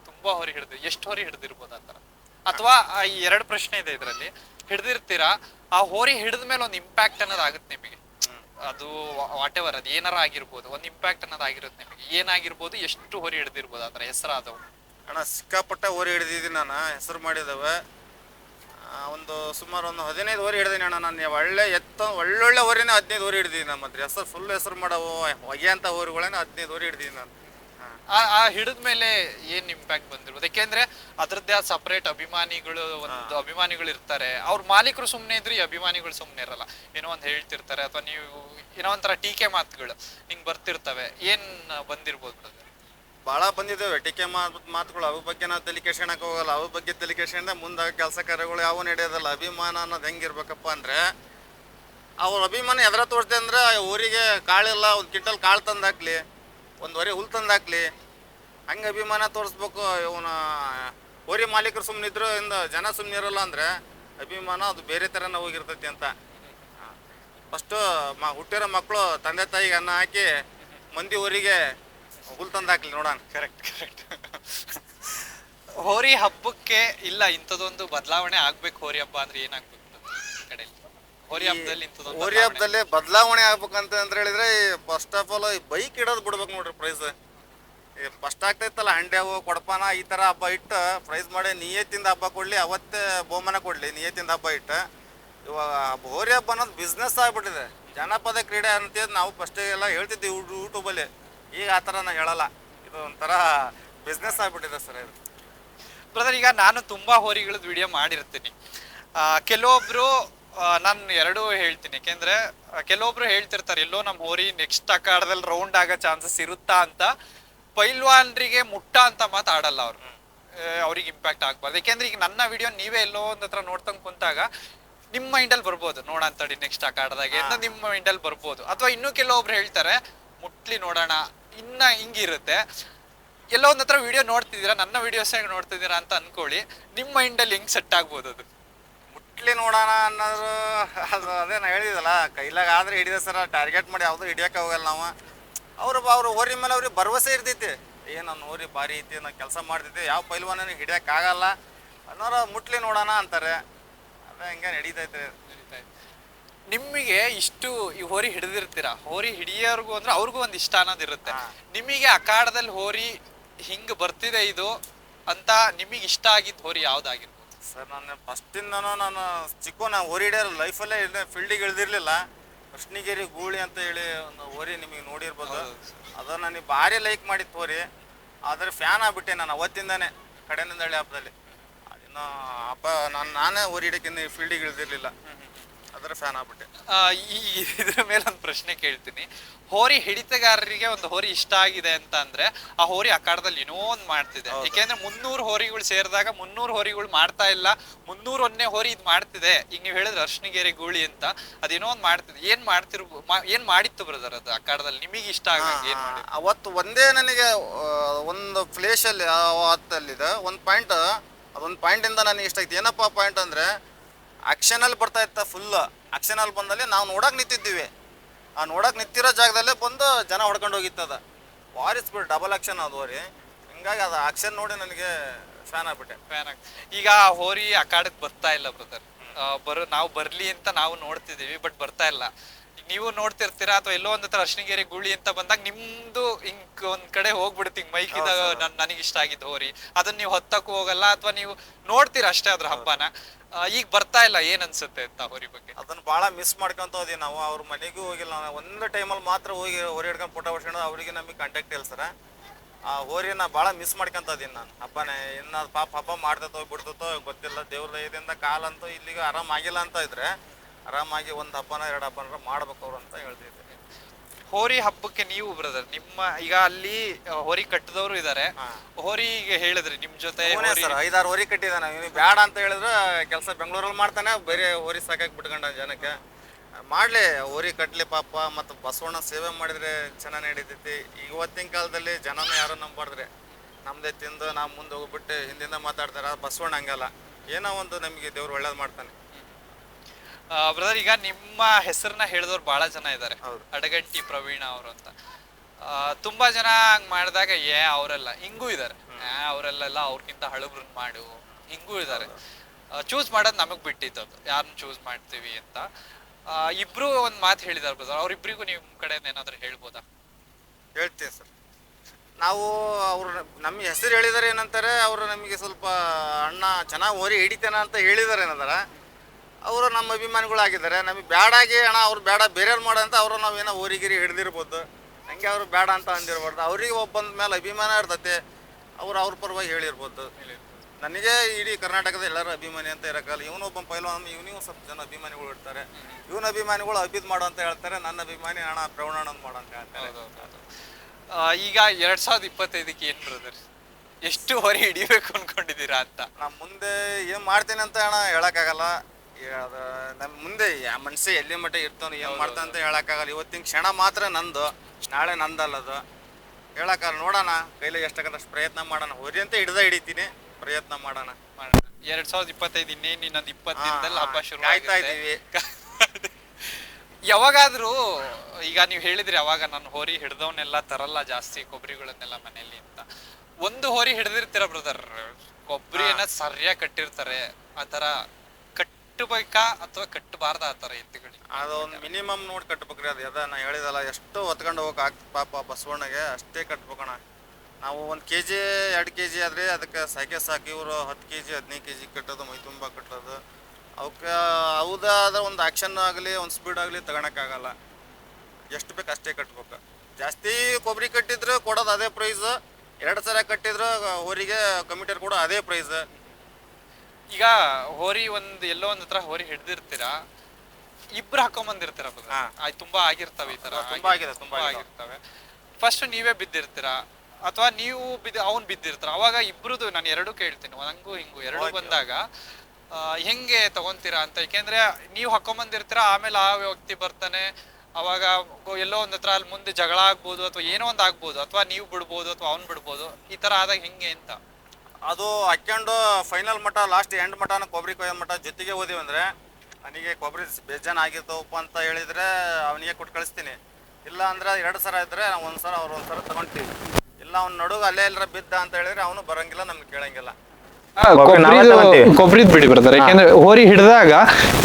ತುಂಬಾ ಹೋರಿ ಹಿಡ್ದು ಎಷ್ಟು ಹೋರಿ ಹಿಡ್ದಿರ್ಬೋದು ಆ ಥರ ಅಥವಾ ಈ ಎರಡು ಪ್ರಶ್ನೆ ಇದೆ ಇದರಲ್ಲಿ. ಹಿಡ್ದಿರ್ತೀರ ಆ ಹೋರಿ ಹಿಡಿದ ಮೇಲೆ ಒಂದು ಇಂಪ್ಯಾಕ್ಟ್ ಅನ್ನೋದು ಆಗುತ್ತೆ ನಿಮಗೆ. ಅದು ವಾಟ್ ಎವರ್ ಅದು ಏನಾರ ಆಗಿರ್ಬೋದು ಒಂದು ಇಂಪ್ಯಾಕ್ಟ್ ಅನ್ನೋದು ಆಗಿರುತ್ತೆ ನಿಮಗೆ. ಏನಾಗಿರ್ಬೋದು ಎಷ್ಟು ಹೊರಿ ಹಿಡ್ದಿರ್ಬೋದು ಆ ಥರ ಹೆಸರಾದವು. ಅಣ್ಣ ಸಿಕ್ಕಾಪಟ್ಟೆ ಹೊರಿ ಹಿಡಿದಿದ್ದೀನಿ ನಾನು ಹೆಸರು ಮಾಡಿದ್ದಾವೆ ಆ, ಒಂದು ಸುಮಾರು ಒಂದು ಹದಿನೈದು ಓರಿ ಹಿಡಿದೀನಿ ಅಣ್ಣ ನಾನು. ಒಳ್ಳೆ ಎತ್ತ ಒಳ್ಳೊಳ್ಳೆ ಓರಿನೇ ಹದಿನೈದು ಓರಿ ಹಿಡಿದೀನಿ ನಮ್ಮ ಹತ್ರ. ಹೆಸರು ಫುಲ್ ಹೆಸರು ಮಾಡವು ಹೊಗೆ ಅಂತ ಓರಿಗಳೇನೆ ಹದಿನೈದು ಓರಿ ಹಿಡಿದೀನಿ ನಾನು. ಆ ಆ ಹಿಡಿದ ಮೇಲೆ ಏನ್ ಇಂಪ್ಯಾಕ್ಟ್ ಬಂದಿರ್ಬೋದು ಯಾಕೆಂದ್ರೆ ಅದ್ರದ್ದೇ ಆದ ಸಪರೇಟ್ ಅಭಿಮಾನಿಗಳು ಒಂದು ಅಭಿಮಾನಿಗಳು ಇರ್ತಾರೆ. ಅವ್ರ ಮಾಲೀಕರು ಸುಮ್ಮನೆ ಇದ್ರೆ ಈ ಅಭಿಮಾನಿಗಳು ಸುಮ್ಮನೆ ಇರಲ್ಲ. ಏನೋ ಒಂದ್ ಹೇಳ್ತಿರ್ತಾರೆ ಅಥವಾ ನೀವು ಏನೋ ಒಂಥರ ಟೀಕೆ ಮಾತುಗಳು ನಿಂಗೆ ಬರ್ತಿರ್ತವೆ. ಏನ್ ಬಂದಿರ್ಬೋದು? ಭಾಳ ಬಂದಿದ್ದೇವೆ ಟೀಕೆ ಮಾತು, ಮಾತುಗಳು ಅವ್ರ ಬಗ್ಗೆ ನಾವು ತಲೆ ಕೆಡ್ಸ್ಕೊಳಕ್ ಹೋಗಲ್ಲ. ಅವ್ರ ಬಗ್ಗೆ ತಲೆ ಕೆಡ್ಸ್ಕೊಂಡೆ ಮುಂದೆ ಕೆಲಸ ಕಾರ್ಯಗಳು ಯಾವ ನಡೆಯೋದಲ್ಲ. ಅಭಿಮಾನ ಅನ್ನೋದು ಹೆಂಗಿರ್ಬೇಕಪ್ಪ ಅಂದರೆ, ಅವ್ರ ಅಭಿಮಾನ ಎದ್ರ ತೋರಿಸ್ದೆ ಅಂದ್ರೆ ಊರಿಗೆ ಕಾಳಿಲ್ಲ, ಒಂದು ಕಿಟ್ಟಲ್ ಕಾಳು ತಂದಾಕ್ಲಿ, ಒಂದು ಹೊರೆ ಹುಲ್ ತಂದಾಕ್ಲಿ, ಹಂಗೆ ಅಭಿಮಾನ ತೋರಿಸ್ಬೇಕು. ಇವನ ಹೋರಿ ಮಾಲೀಕರು ಸುಮ್ಮನಿದ್ರು ಇಂದ ಜನ ಸುಮ್ಮನೆ ಇರಲ್ಲ ಅಂದರೆ ಅಭಿಮಾನ ಅದು ಬೇರೆ ಥರನೇ ಹೋಗಿರ್ತೈತಿ ಅಂತ. ಫಸ್ಟು ಮ ಹುಟ್ಟಿರೋ ಮಕ್ಕಳು ತಂದೆ ತಾಯಿಗೆ ಅನ್ನ ಹಾಕಿ ಮಂದಿ ಊರಿಗೆ ಹುಲ್ ತಂದಾಕ್ಲಿ ನೋಡೋಣ. ಕರೆಕ್ಟ್ ಕರೆಕ್ಟ್ ಹೋರಿ ಹಬ್ಬಕ್ಕೆ ಇಲ್ಲ ಇಂಥದೊಂದು ಬದಲಾವಣೆ ಆಗ್ಬೇಕು ಹೋರಿ ಹಬ್ಬ ಅಂದ್ರೆ ಏನಾಗ್ಬೇಕು ಕಡೆಯಲ್ಲಿ? ಹೋರಿ ಹಬ್ಬದಲ್ಲಿ ಇಂಥದೊಂದು ಹೋರಿ ಹಬ್ಬದಲ್ಲಿ ಬದಲಾವಣೆ ಆಗ್ಬೇಕಂತ ಅಂತ ಹೇಳಿದ್ರೆ ಫಸ್ಟ್ ಆಫ್ ಆಲ್ ಈ ಬೈಕ್ ಇಡೋದು ಬಿಡ್ಬೇಕು ನೋಡ್ರಿ ಪ್ರೈಸ್ ಫಸ್ಟ್ ಆಗ್ತೈತಲ್ಲ ಹಂಡ್ಯಾವು ಕೊಡಪಾನ ಈ ಥರ ಹಬ್ಬ ಇಟ್ಟು ಪ್ರೈಸ್ ಮಾಡಿ ನಿಯತ್ತಿಂದ ಹಬ್ಬ ಕೊಡಲಿ ಅವತ್ತೇ ಬಹುಮಾನ ಕೊಡಲಿ ನಿಯತ್ತಿಂದ ಹಬ್ಬ ಇಟ್ಟು. ಇವಾಗ ಹೋರಿ ಹಬ್ಬ ಅನ್ನೋದು ಬಿಸ್ನೆಸ್ ಆಗ್ಬಿಟ್ಟಿದೆ. ಜನಪದ ಕ್ರೀಡೆ ಅಂತೇಳಿ ನಾವು ಫಸ್ಟ್ ಎಲ್ಲ ಹೇಳ್ತಿದ್ವಿ ಯೂಟ್ಯೂಬಲ್ಲಿ ಈಗ ಆ ಥರ ನಾನು ಹೇಳಲ್ಲ. ಇದು ಒಂಥರ ಬಿಸ್ನೆಸ್ ಆಗಿಬಿಟ್ಟಿದೆ ಸರ್ ಇದು. ಬ್ರದರ್ ಈಗ ನಾನು ತುಂಬಾ ಹೋರಿಗಳದ್ದು ವಿಡಿಯೋ ಮಾಡಿರ್ತೀನಿ. ಆ, ಕೆಲವೊಬ್ರು ನಾನು ಎರಡೂ ಹೇಳ್ತೀನಿ. ಯಾಕೆಂದ್ರೆ ಕೆಲವೊಬ್ರು ಹೇಳ್ತಿರ್ತಾರೆ ಎಲ್ಲೋ ನಮ್ಮ ಹೋರಿ ನೆಕ್ಸ್ಟ್ ಅಖಾಡದಲ್ಲಿ ರೌಂಡ್ ಆಗೋ ಚಾನ್ಸಸ್ ಇರುತ್ತಾ ಅಂತ. ಪೈಲ್ವಾನ್ರಿಗೆ ಮುಟ್ಟ ಅಂತ ಮಾತಾಡಲ್ಲ ಅವ್ರು. ಅವ್ರಿಗೆ ಇಂಪ್ಯಾಕ್ಟ್ ಆಗ್ಬಾರ್ದು. ಯಾಕೆಂದ್ರೆ ಈಗ ನನ್ನ ವಿಡಿಯೋ ನೀವೇ ಎಲ್ಲೋ ಒಂದ್ ಹತ್ರ ನೋಡ್ತಂಗ್ ಕುಂತಾಗ ನಿಮ್ಮ ಮೈಂಡಲ್ಲಿ ಬರ್ಬೋದು. ನೋಡಂತಡಿ ನೆಕ್ಸ್ಟ್ ಅಖಾಡದಾಗೆ ಅಂತ ನಿಮ್ಮ ಮೈಂಡಲ್ಲಿ ಬರ್ಬೋದು. ಅಥವಾ ಇನ್ನೂ ಕೆಲವೊಬ್ರು ಹೇಳ್ತಾರೆ ಮುಟ್ಲಿ ನೋಡೋಣ ಇನ್ನ ಹಿಂಗಿರುತ್ತೆ. ಎಲ್ಲೋ ಒಂದ್ ಹತ್ರ ವಿಡಿಯೋ ನೋಡ್ತಿದ್ದೀರಾ? ನನ್ನ ವಿಡಿಯೋಸ್ ನೋಡ್ತಿದ್ದೀರಾ ಅಂತ ಅನ್ಕೊಳ್ಳಿ. ನಿಮ್ಮ ಮೈಂಡಲ್ಲಿ ಹೆಂಗ್ ಸೆಟ್ ಆಗ್ಬೋದು ಅದು? ಮುಟ್ಲಿ ನೋಡೋಣ ಅನ್ನೋದು ಅದು ಅದೇ ನಾ ಹೇಳಿದಲ್ಲ ಕೈಲಾಗ ಆದ್ರೆ ಹಿಡಿದ ಸರ ಟಾರ್ಗೆಟ್ ಮಾಡಿ ಯಾವುದು ಹಿಡಿಯಕ್ಕೆ ಹೋಗಲ್ಲ ನಾವು. ಅವ್ರು ಅವ್ರು ಹೋರಿ ಮೇಲೆ ಅವ್ರಿಗೆ ಭರವಸೆ ಇರ್ತೈತಿ. ಏ ನಾನು ಹೋರಿ ಭಾರಿ ಐತಿ ನಾನು ಕೆಲಸ ಮಾಡ್ತಿದ್ದೆ ಯಾವ ಪೈಲ್ವಾನ ಹಿಡಿಯೋಕ್ಕಾಗಲ್ಲ ಅನ್ನೋರು ಮುಟ್ಲಿ ನೋಡೋಣ ಅಂತಾರೆ. ಅದೇ ಹಿಂಗೆ ನಡೀತೈತೆ. ನಿಮಗೆ ಇಷ್ಟು ಈ ಹೋರಿ ಹಿಡಿದಿರ್ತೀರಾ? ಹೋರಿ ಹಿಡಿಯೋರ್ಗು ಅಂದ್ರೆ ಅವ್ರಿಗೂ ಒಂದು ಇಷ್ಟ ಅನ್ನೋದಿರುತ್ತೆ ಇರುತ್ತೆ. ನಿಮಗೆ ಅಖಾಡದಲ್ಲಿ ಹೋರಿ ಹಿಂಗ್ ಬರ್ತಿದೆ ಇದು ಅಂತ ನಿಮಗೆ ಇಷ್ಟ ಆಗಿದ್ದು ಹೋರಿ ಯಾವ್ದಾಗಿರ್ಬೋದು? ಸರ್ ನಾನು ಫಸ್ಟಿಂದನೂ ನಾನು ಚಿಕ್ಕ ನಾ ಹೋರಿ ಹಿಡಿಯೋ ಲೈಫಲ್ಲೇ ಫೀಲ್ಡಿಗೆ ಇಳ್ದಿರ್ಲಿಲ್ಲ. ಕೃಷ್ಣಗಿರಿ ಗೂಳಿ ಅಂತ ಹೇಳಿ ಒಂದು ಹೋರಿ ನಿಮಗೆ ನೋಡಿರ್ಬೋದು. ಅದು ನನಗೆ ಭಾರಿ ಲೈಕ್ ಮಾಡಿತ್ತು ಹೋರಿ. ಆದರೆ ಫ್ಯಾನ್ ಆಗ್ಬಿಟ್ಟೆ ನಾನು ಅವತ್ತಿಂದಾನೆ ಕಡೆನಿಂದಳ್ಳಿ ಹಬ್ಬದಲ್ಲಿ. ಇನ್ನು ಹಬ್ಬ ನಾನು ನಾನೇ ಹೋರಿ ಹಿಡಿಯೋಕೆ ಫೀಲ್ಡಿಗೆ ಇಳ್ದಿರ್ಲಿಲ್ಲ. ಅದರ ಫ್ಯಾನ್ ಆಗ್ಬಿಟ್ಟೆ. ಆ, ಈ ಇದ್ರ ಮೇಲೆ ಒಂದು ಪ್ರಶ್ನೆ ಕೇಳ್ತೀನಿ. ಹೋರಿ ಹಿಡಿತಗಾರರಿಗೆ ಒಂದು ಹೋರಿ ಇಷ್ಟ ಆಗಿದೆ ಅಂತ ಅಂದ್ರೆ ಆ ಹೋರಿ ಅಖಾಡದಲ್ಲಿ ಏನೋ ಒಂದ್ ಮಾಡ್ತಿದೆ. ಯಾಕೆಂದ್ರೆ ಮುನ್ನೂರು ಹೋರಿಗಳು ಸೇರಿದಾಗ ಮುನ್ನೂರು ಹೋರಿಗಳು ಮಾಡ್ತಾ ಇಲ್ಲ. ಮುನ್ನೂರು ಒಂದೇ ಹೋರಿ ಇದು ಮಾಡ್ತಿದೆ. ಈಗ ನೀವು ಹೇಳಿದ್ರೆ ಅರ್ಶನಿಗೆರೆ ಗೂಳಿ ಅಂತ. ಅದೇನೋ ಒಂದ್ ಮಾಡ್ತಿದೆ. ಏನ್ ಮಾಡ್ತಿರ್ ಏನ್ ಮಾಡಿತ್ತು ಬ್ರದರ್ ಅದು ಅಖಾಡದಲ್ಲಿ ನಿಮಗೆ ಇಷ್ಟ ಆಗಂಗೆ ಏನ್ ಅವತ್ತು ಒಂದೇ ನನಗೆ ಆ, ಒಂದು ಪ್ಲೇಸಲ್ಲಿ ಅವತ್ತಲ್ಲಿದೆ ಒಂದು ಪಾಯಿಂಟ್ ಅದೊಂದು ಪಾಯಿಂಟಿಂದ ನನಗೆ ಇಷ್ಟ ಆಯ್ತು. ಏನಪ್ಪ ಪಾಯಿಂಟ್ ಅಂದರೆ ಆಕ್ಷನಲ್ಲಿ ಬರ್ತಾ ಇತ್ತ ಫುಲ್ ಆಕ್ಷನಲ್ಲಿ ಬಂದಲ್ಲಿ ನಾವು ನೋಡಕ್ಕೆ ನಿಂತಿದ್ದೀವಿ. ಆ ನೋಡಕ್ಕೆ ನಿಂತಿರೋ ಜಾಗದಲ್ಲೇ ಬಂದು ಜನ ಹೊಡ್ಕೊಂಡು ಹೋಗಿತ್ತದ ವಾರಿಸ್ ಸ್ಪೀಡ್ ಡಬಲ್ ಆಕ್ಷನ್ ಅದು ರೀ. ಹಿಂಗಾಗಿ ಅದು ಆಕ್ಷನ್ ನೋಡಿ ನನಗೆ ಫ್ಯಾನ್ ಆಗ್ಬಿಟ್ಟೆ. ಫ್ಯಾನ್ ಈಗ ಆ ಹೋರಿ ಅಖಾಡಕ್ ಬರ್ತಾ ಇಲ್ಲ ಬ್ರದರ್ ಬರೋ ನಾವು ಬರಲಿ ಅಂತ ನಾವು ನೋಡ್ತಿದ್ದೀವಿ ಬಟ್ ಬರ್ತಾ ಇಲ್ಲ. ನೀವು ನೋಡ್ತಿರ್ತೀರಾ ಅಥವಾ ಎಲ್ಲೋ ಒಂದ್ ಹತ್ರ ಅರ್ಶನಿಗೆರೆ ಗುಳಿ ಅಂತ ಬಂದಾಗ ನಿಮ್ದು ಹಿಂಗ್ ಒಂದ್ ಕಡೆ ಹೋಗ್ಬಿಡುತ್ತೆ ಹಿಂಗ್ ಮೈಕ್ ಇದಾಗ ನನ್ ನನಗೆ ಇಷ್ಟ ಆಗಿದ್ದು ಹೋರಿ. ಅದನ್ನ ನೀವು ಹೊತ್ತಕ್ಕೂ ಹೋಗಲ್ಲ ಅಥವಾ ನೀವು ನೋಡ್ತೀರಾ ಅಷ್ಟೇ ಅದ್ರ ಹಬ್ಬನ. ಈಗ ಬರ್ತಾ ಇಲ್ಲ ಏನ್ ಅನ್ಸುತ್ತೆ ಅಂತ ಹೋರಿ ಬಗ್ಗೆ? ಅದನ್ನ ಬಹಳ ಮಿಸ್ ಮಾಡ್ಕೊಂತ ಹೋದ್ವಿ ನಾವು ಅವ್ರ ಮನೆಗೂ ಹೋಗಿಲ್ಲ ಒಂದ್ ಒಂದು ಟೈಮಲ್ಲಿ ಮಾತ್ರ ಹೋಗಿ ಹೋರಿ ಹಿಡ್ಕೊಂಡು ಫೋಟೋ ಹೊಡ್ಸ್ಕೊಂಡು ಅವರಿಗೆ ನಮಗೆ ಕಾಂಟ್ಯಾಕ್ಟ್ ಇಲ್ಲ ಸರ. ಆ ಹೋರಿಯನ್ನ ಬಹಳ ಮಿಸ್ ಮಾಡ್ಕೊಂತ ಇದೀನಿ ನಾನು ಹಬ್ಬನೇ. ಇನ್ನ ಪಾಪ ಹಬ್ಬ ಮಾಡ್ತತೋ ಬಿಡ್ತತೋ ಗೊತ್ತಿಲ್ಲ ದೇವ್ರ ದಯದಿಂದ ಕಾಲಂತೂ ಇಲ್ಲಿಗೆ ಆರಾಮಾಗಿಲ್ಲ ಅಂತ ಇದ್ರೆ. ಆರಾಮಾಗಿ ಒಂದು ಹಬ್ಬನ ಎರಡು ಹಬ್ಬನ ಮಾಡ್ಬೇಕು ಅವ್ರು ಅಂತ ಹೇಳ್ತಿದ್ದೆ ಹೋರಿ ಹಬ್ಬಕ್ಕೆ ನೀವು ಬ್ರದರ್ ನಿಮ್ಮ ಈಗ ಅಲ್ಲಿ ಹೋರಿ ಕಟ್ಟದವರು ಇದಾರೆ. ಹೋರಿ ಹೋರಿಗೆ ಹೇಳಿದ್ರಿ ನಿಮ್ ಜೊತೆ ಸರ್ ಐದಾರು ಹೋರಿ ಕಟ್ಟಿದಾನೆ. ಇವ್ನಿಗೆ ಬೇಡ ಅಂತ ಹೇಳಿದ್ರೆ ಕೆಲಸ ಬೆಂಗಳೂರಲ್ಲಿ ಮಾಡ್ತಾನೆ ಬೇರೆ ಹೋರಿ ಸಾಕಾಗಿ ಬಿಟ್ಕೊಂಡ ಜನಕ್ಕೆ. ಮಾಡ್ಲಿ ಹೋರಿ ಕಟ್ಲಿ ಪಾಪ ಮತ್ತು ಬಸವಣ್ಣ ಸೇವೆ ಮಾಡಿದ್ರೆ ಚೆನ್ನಾಗಿ ನಡೀತೈತಿ. ಇವತ್ತಿನ ಕಾಲದಲ್ಲಿ ಜನನ ಯಾರು ನಂಬಾರ್ದ್ರೆ. ನಮ್ದೇ ತಿಂದು ನಾವು ಮುಂದೆ ಹೋಗ್ಬಿಟ್ಟು ಹಿಂದಿಂದ ಮಾತಾಡ್ತಾರೆ ಬಸವಣ್ಣ ಹಂಗಲ್ಲ. ಏನೋ ಒಂದು ನಮಗೆ ದೇವ್ರು ಒಳ್ಳೇದು ಮಾಡ್ತಾನೆ. ಬ್ರದರ್ ಈಗ ನಿಮ್ಮ ಹೆಸರನ್ನ ಹೇಳಿದವ್ರು ಬಹಳ ಜನ ಇದ್ದಾರೆ. ಅಡಗಟ್ಟಿ ಪ್ರವೀಣ ಅವರು ಅಂತ. ಆ, ತುಂಬಾ ಜನ ಹಂಗ್ ಮಾಡಿದಾಗ ಏ ಅವರೆಲ್ಲ ಹಿಂಗೂ ಇದಾರೆ ಅವರೆಲ್ಲ ಅವ್ರಕ್ಕಿಂತ ಹಳಬ್ರ ಮಾಡು ಹಿಂಗೂ ಇದಾರೆ ಚೂಸ್ ಮಾಡೋದು ನಮಗ್ ಬಿಟ್ಟಿದ್ದು ಯಾರನ್ನ ಚೂಸ್ ಮಾಡ್ತೀವಿ ಅಂತ. ಆ, ಇಬ್ರು ಒಂದ್ ಮಾತು ಹೇಳಿದಾರೆ ಬ್ರದರ್ ಅವ್ರಿಬ್ರಿಗೂ ನಿಮ್ ಕಡೆಯಿಂದ ಏನಾದ್ರು ಹೇಳ್ಬೋದಾ? ಹೇಳ್ತೀವಿ ಸರ್ ನಾವು ಅವ್ರು ನಮ್ಮ ಹೆಸರು ಹೇಳಿದಾರೆ ಏನಂತಾರೆ ಅವರು ನಮಗೆ ಸ್ವಲ್ಪ ಅಣ್ಣ ಚೆನ್ನಾಗಿ ಓರಿ ಹಿಡಿತೇನ ಅಂತ ಹೇಳಿದಾರೆ ಏನದಾರ ಅವರು ನಮ್ಮ ಅಭಿಮಾನಿಗಳಾಗಿದ್ದಾರೆ. ನಮಗೆ ಬ್ಯಾಡಾಗಿ ಅಣ್ಣ ಅವ್ರು ಬೇಡ ಬೇರೆಯವ್ರು ಮಾಡಂತ ಅವರು ನಾವೇನೋ ಊರಿಗಿರಿ ಹಿಡ್ದಿರ್ಬೋದು. ಹಂಗೆ ಅವರು ಬೇಡ ಅಂತ ಅಂದಿರ್ಬಾರ್ದು. ಅವ್ರಿಗೆ ಒಬ್ಬಂದ ಮೇಲೆ ಅಭಿಮಾನ ಇರ್ತೈತೆ ಅವ್ರು ಅವ್ರ ಪರವಾಗಿ ಹೇಳಿರ್ಬೋದು. ನನಗೆ ಇಡೀ ಕರ್ನಾಟಕದ ಎಲ್ಲರೂ ಅಭಿಮಾನಿ ಅಂತ ಇರೋಕ್ಕಲ್ಲ ಇವನು ಒಬ್ಬ ಪೈಲ್ವಾನ್ ಇವನಿಗೂ ಸ್ವಲ್ಪ ಜನ ಅಭಿಮಾನಿಗಳು ಇರ್ತಾರೆ. ಇವನ ಅಭಿಮಾನಿಗಳು ಅಭಿದ್ ಮಾಡು ಅಂತ ಹೇಳ್ತಾರೆ ನನ್ನ ಅಭಿಮಾನಿ ಅಣ್ಣ ಪ್ರವಣ ಮಾಡು ಅಂತ ಹೇಳ್ತಾರೆ. ಈಗ ಎರಡ್ ಸಾವಿರದ ಇಪ್ಪತ್ತೈದಕ್ಕೆ ಏನು ಬ್ರದರ್ ಎಷ್ಟು ಹೊರೆ ಹಿಡಿಬೇಕು ಅನ್ಕೊಂಡಿದ್ದೀರಾ ಅಂತ? ನಾ ಮುಂದೆ ಏನು ಮಾಡ್ತೀನಿ ಅಂತ ಅಣ್ಣ ಹೇಳಕ್ಕಾಗಲ್ಲ. ಅದ ನಮ್ಮ ಮುಂದೆ ಆ ಮನುಷ್ಯ ಎಲ್ಲಿ ಮಟ್ಟ ಇರ್ತಾನೆ ಏನ್ ಮಾಡ್ತಾನೆ ಅಂತ ಹೇಳೋಕ್ಕಾಗಲ್ಲ. ಇವತ್ತಿನ ಕ್ಷಣ ಮಾತ್ರ ನಂದು ನಾಳೆ ನಂದಲ್ಲ ಅದು. ಹೇಳಕ್ಕಾಗಲ್ಲ. ನೋಡೋಣ ಕೈಲಿ ಎಷ್ಟಾಗದಷ್ಟು ಪ್ರಯತ್ನ ಮಾಡೋಣ. ಹೊರಿ ಅಂತ ಹಿಡ್ದ ಹಿಡಿತೀನಿ. ಪ್ರಯತ್ನ ಮಾಡೋಣ. ಮಾಡೋಣ. ಎರಡ್ ಸಾವಿರದ ಇಪ್ಪತ್ತೈದು ಇನ್ನೇನು ಇನ್ನೊಂದು ಇಪ್ಪತ್ತು ಹಬ್ಬ ಶುರು ಕಾಯ್ತಾ ಇದ್ದೀವಿ. ಯಾವಾಗಾದ್ರೂ ಈಗ ನೀವು ಹೇಳಿದ್ರಿ ಅವಾಗ ನಾನು ಹೋರಿ ಹಿಡ್ದವನ್ನೆಲ್ಲ ತರಲ್ಲ ಜಾಸ್ತಿ ಕೊಬ್ಬರಿಗಳನ್ನೆಲ್ಲ ಮನೆಯಲ್ಲಿ ಅಂತ. ಒಂದು ಹೋರಿ ಹಿಡ್ದಿರ್ತೀರ ಬ್ರದರ್? ಕೊಬ್ಬರಿಯನ್ನ ಸರಿಯಾಗಿ ಕಟ್ಟಿರ್ತಾರೆ. ಆತರ ಕಟ್ಟಬೇಕಾ ಅಥವಾ ಕಟ್ಟಬಾರ್ದ ಆತರ ಎತ್ತುಗಳಿಗೆ ಅದು ಒಂದು ಮಿನಿಮಮ್ ನೋಡಿ ಕಟ್ಬೇಕ್ರಿ ಅದು. ಅದ ನಾ ಹೇಳಿದಲ್ಲ, ಎಷ್ಟು ಹೊತ್ಕೊಂಡು ಹೋಗಕ್ಕೆ ಆಗ್ತದೆ ಪಾಪ ಬಸವಣ್ಣಗೆ, ಅಷ್ಟೇ ಕಟ್ಬೇಕಣ್ಣ ನಾವು ಒಂದು ಕೆ ಜಿ ಎರಡು ಕೆ ಜಿ ಆದರೆ ಅದಕ್ಕೆ ಸಾಕೆ ಸಾಕು ಇವರು ಹತ್ತು ಕೆ ಜಿ ಹದಿನೈದು ಕೆ ಜಿ ಕಟ್ಟೋದು, ಮೈ ತುಂಬ ಕಟ್ಟೋದು. ಅವಕ್ಕೆ ಹೌದಾದ ಒಂದು ಆ್ಯಕ್ಷನ್ ಆಗಲಿ, ಒಂದು ಸ್ಪೀಡ್ ಆಗಲಿ ತಗೊಳಕ್ಕಾಗಲ್ಲ. ಎಷ್ಟು ಬೇಕು ಅಷ್ಟೇ ಕಟ್ಬೇಕು. ಜಾಸ್ತಿ ಕೊಬ್ಬರಿ ಕಟ್ಟಿದ್ರೆ ಕೊಡೋದು ಅದೇ ಪ್ರೈಸ್. ಎರಡು ಸಲ ಕಟ್ಟಿದ್ರೆ ಅವರಿಗೆ ಕಮಿಟರ್ ಕೂಡ ಅದೇ ಪ್ರೈಸ್. ಈಗ ಹೋರಿ ಒಂದ್ ಎಲ್ಲೋ ಒಂದ್ ಹತ್ರ ಹೋರಿ ಹಿಡ್ದಿರ್ತೀರಾ ಇಬ್ರು ಹಾಕೊಂಬಂದಿರ್ತೀರ. ಹಾ. ತುಂಬಾ ಆಗಿರ್ತಾವೆ ಈ ತರ ತುಂಬಾ ಆಗಿದೆ, ತುಂಬಾ ಆಗಿದೆ. ಆಗಿರ್ತವೆ ಫಸ್ಟ್ ನೀವೇ ಬಿದ್ದಿರ್ತೀರಾ ಅಥವಾ ನೀವು ಬಿದ್ದ ಅವ್ನ್ ಬಿದ್ದಿರ್ತಾರ ಅವಾಗ ಇಬ್ರುದು ನಾನು ಎರಡು ಕೇಳ್ತೀನಿ ನಂಗೂ ಹಿಂಗು ಎರಡು Okay. ಬಂದಾಗ ಆ, ಹೆಂಗೆ ತಗೊಂತೀರಾ ಅಂತ ಯಾಕೆಂದ್ರೆ ನೀವು ಹಾಕೊಂಬಂದಿರ್ತೀರಾ ಆಮೇಲೆ ಆ ವ್ಯಕ್ತಿ ಬರ್ತಾನೆ ಅವಾಗ ಗೊ- ಎಲ್ಲೋ ಒಂದ್ ಹತ್ರ ಅಲ್ಲಿ ಮುಂದೆ ಜಗಳ ಆಗ್ಬೋದು ಅಥವಾ ಏನೋ ಒಂದ್ ಆಗ್ಬೋದು ಅಥವಾ ನೀವು ಬಿಡ್ಬೋದು ಅಥವಾ ಅವ್ನ್ ಬಿಡ್ಬೋದು ಈ ತರ ಆದಾಗ ಹೆಂಗೆ ಅಂತ ಅದು ಹಾಕ್ಕೊಂಡು ಫೈನಲ್ ಮಟ್ಟ ಲಾಸ್ಟ್ ಎಂಡ್ ಮಟನ ಕೊಬ್ಬರಿ ಕೊಯ್ಯೋ ಮಟ್ಟ ಜೊತೆಗೆ ಓದಿವಿ ಅಂದ್ರೆ ಅವನಿಗೆ ಕೊಬ್ಬರಿ ಬೇಜಾನ್ ಆಗಿರ್ತವಪ್ಪ ಅಂತ ಹೇಳಿದ್ರೆ ಅವನಿಗೆ ಕೊಟ್ಟು ಕಳಿಸ್ತೀನಿ. ಇಲ್ಲ ಅಂದ್ರೆ ಎರಡು ಸರ ಇದ್ರೆ ನಾವು ಒಂದು ಸರ ಅವ್ರು ಒಂದು ಸರ ತಗೊಂತೀವಿ. ಇಲ್ಲ ಅವ್ನ ನಡುಗ ಅಲ್ಲೇ ಎಲ್ಲರ ಬಿದ್ದ ಅಂತ ಹೇಳಿದ್ರೆ ಅವನು ಬರಂಗಿಲ್ಲ ನಮ್ಗೆ ಕೇಳಂಗಿಲ್ಲ. ಕೊಬ್ಬರಿದ್ ಬಿಡಿ ಬರ್ತಾರೆ ಯಾಕೆಂದ್ರೆ ಹೋರಿ ಹಿಡಿದಾಗ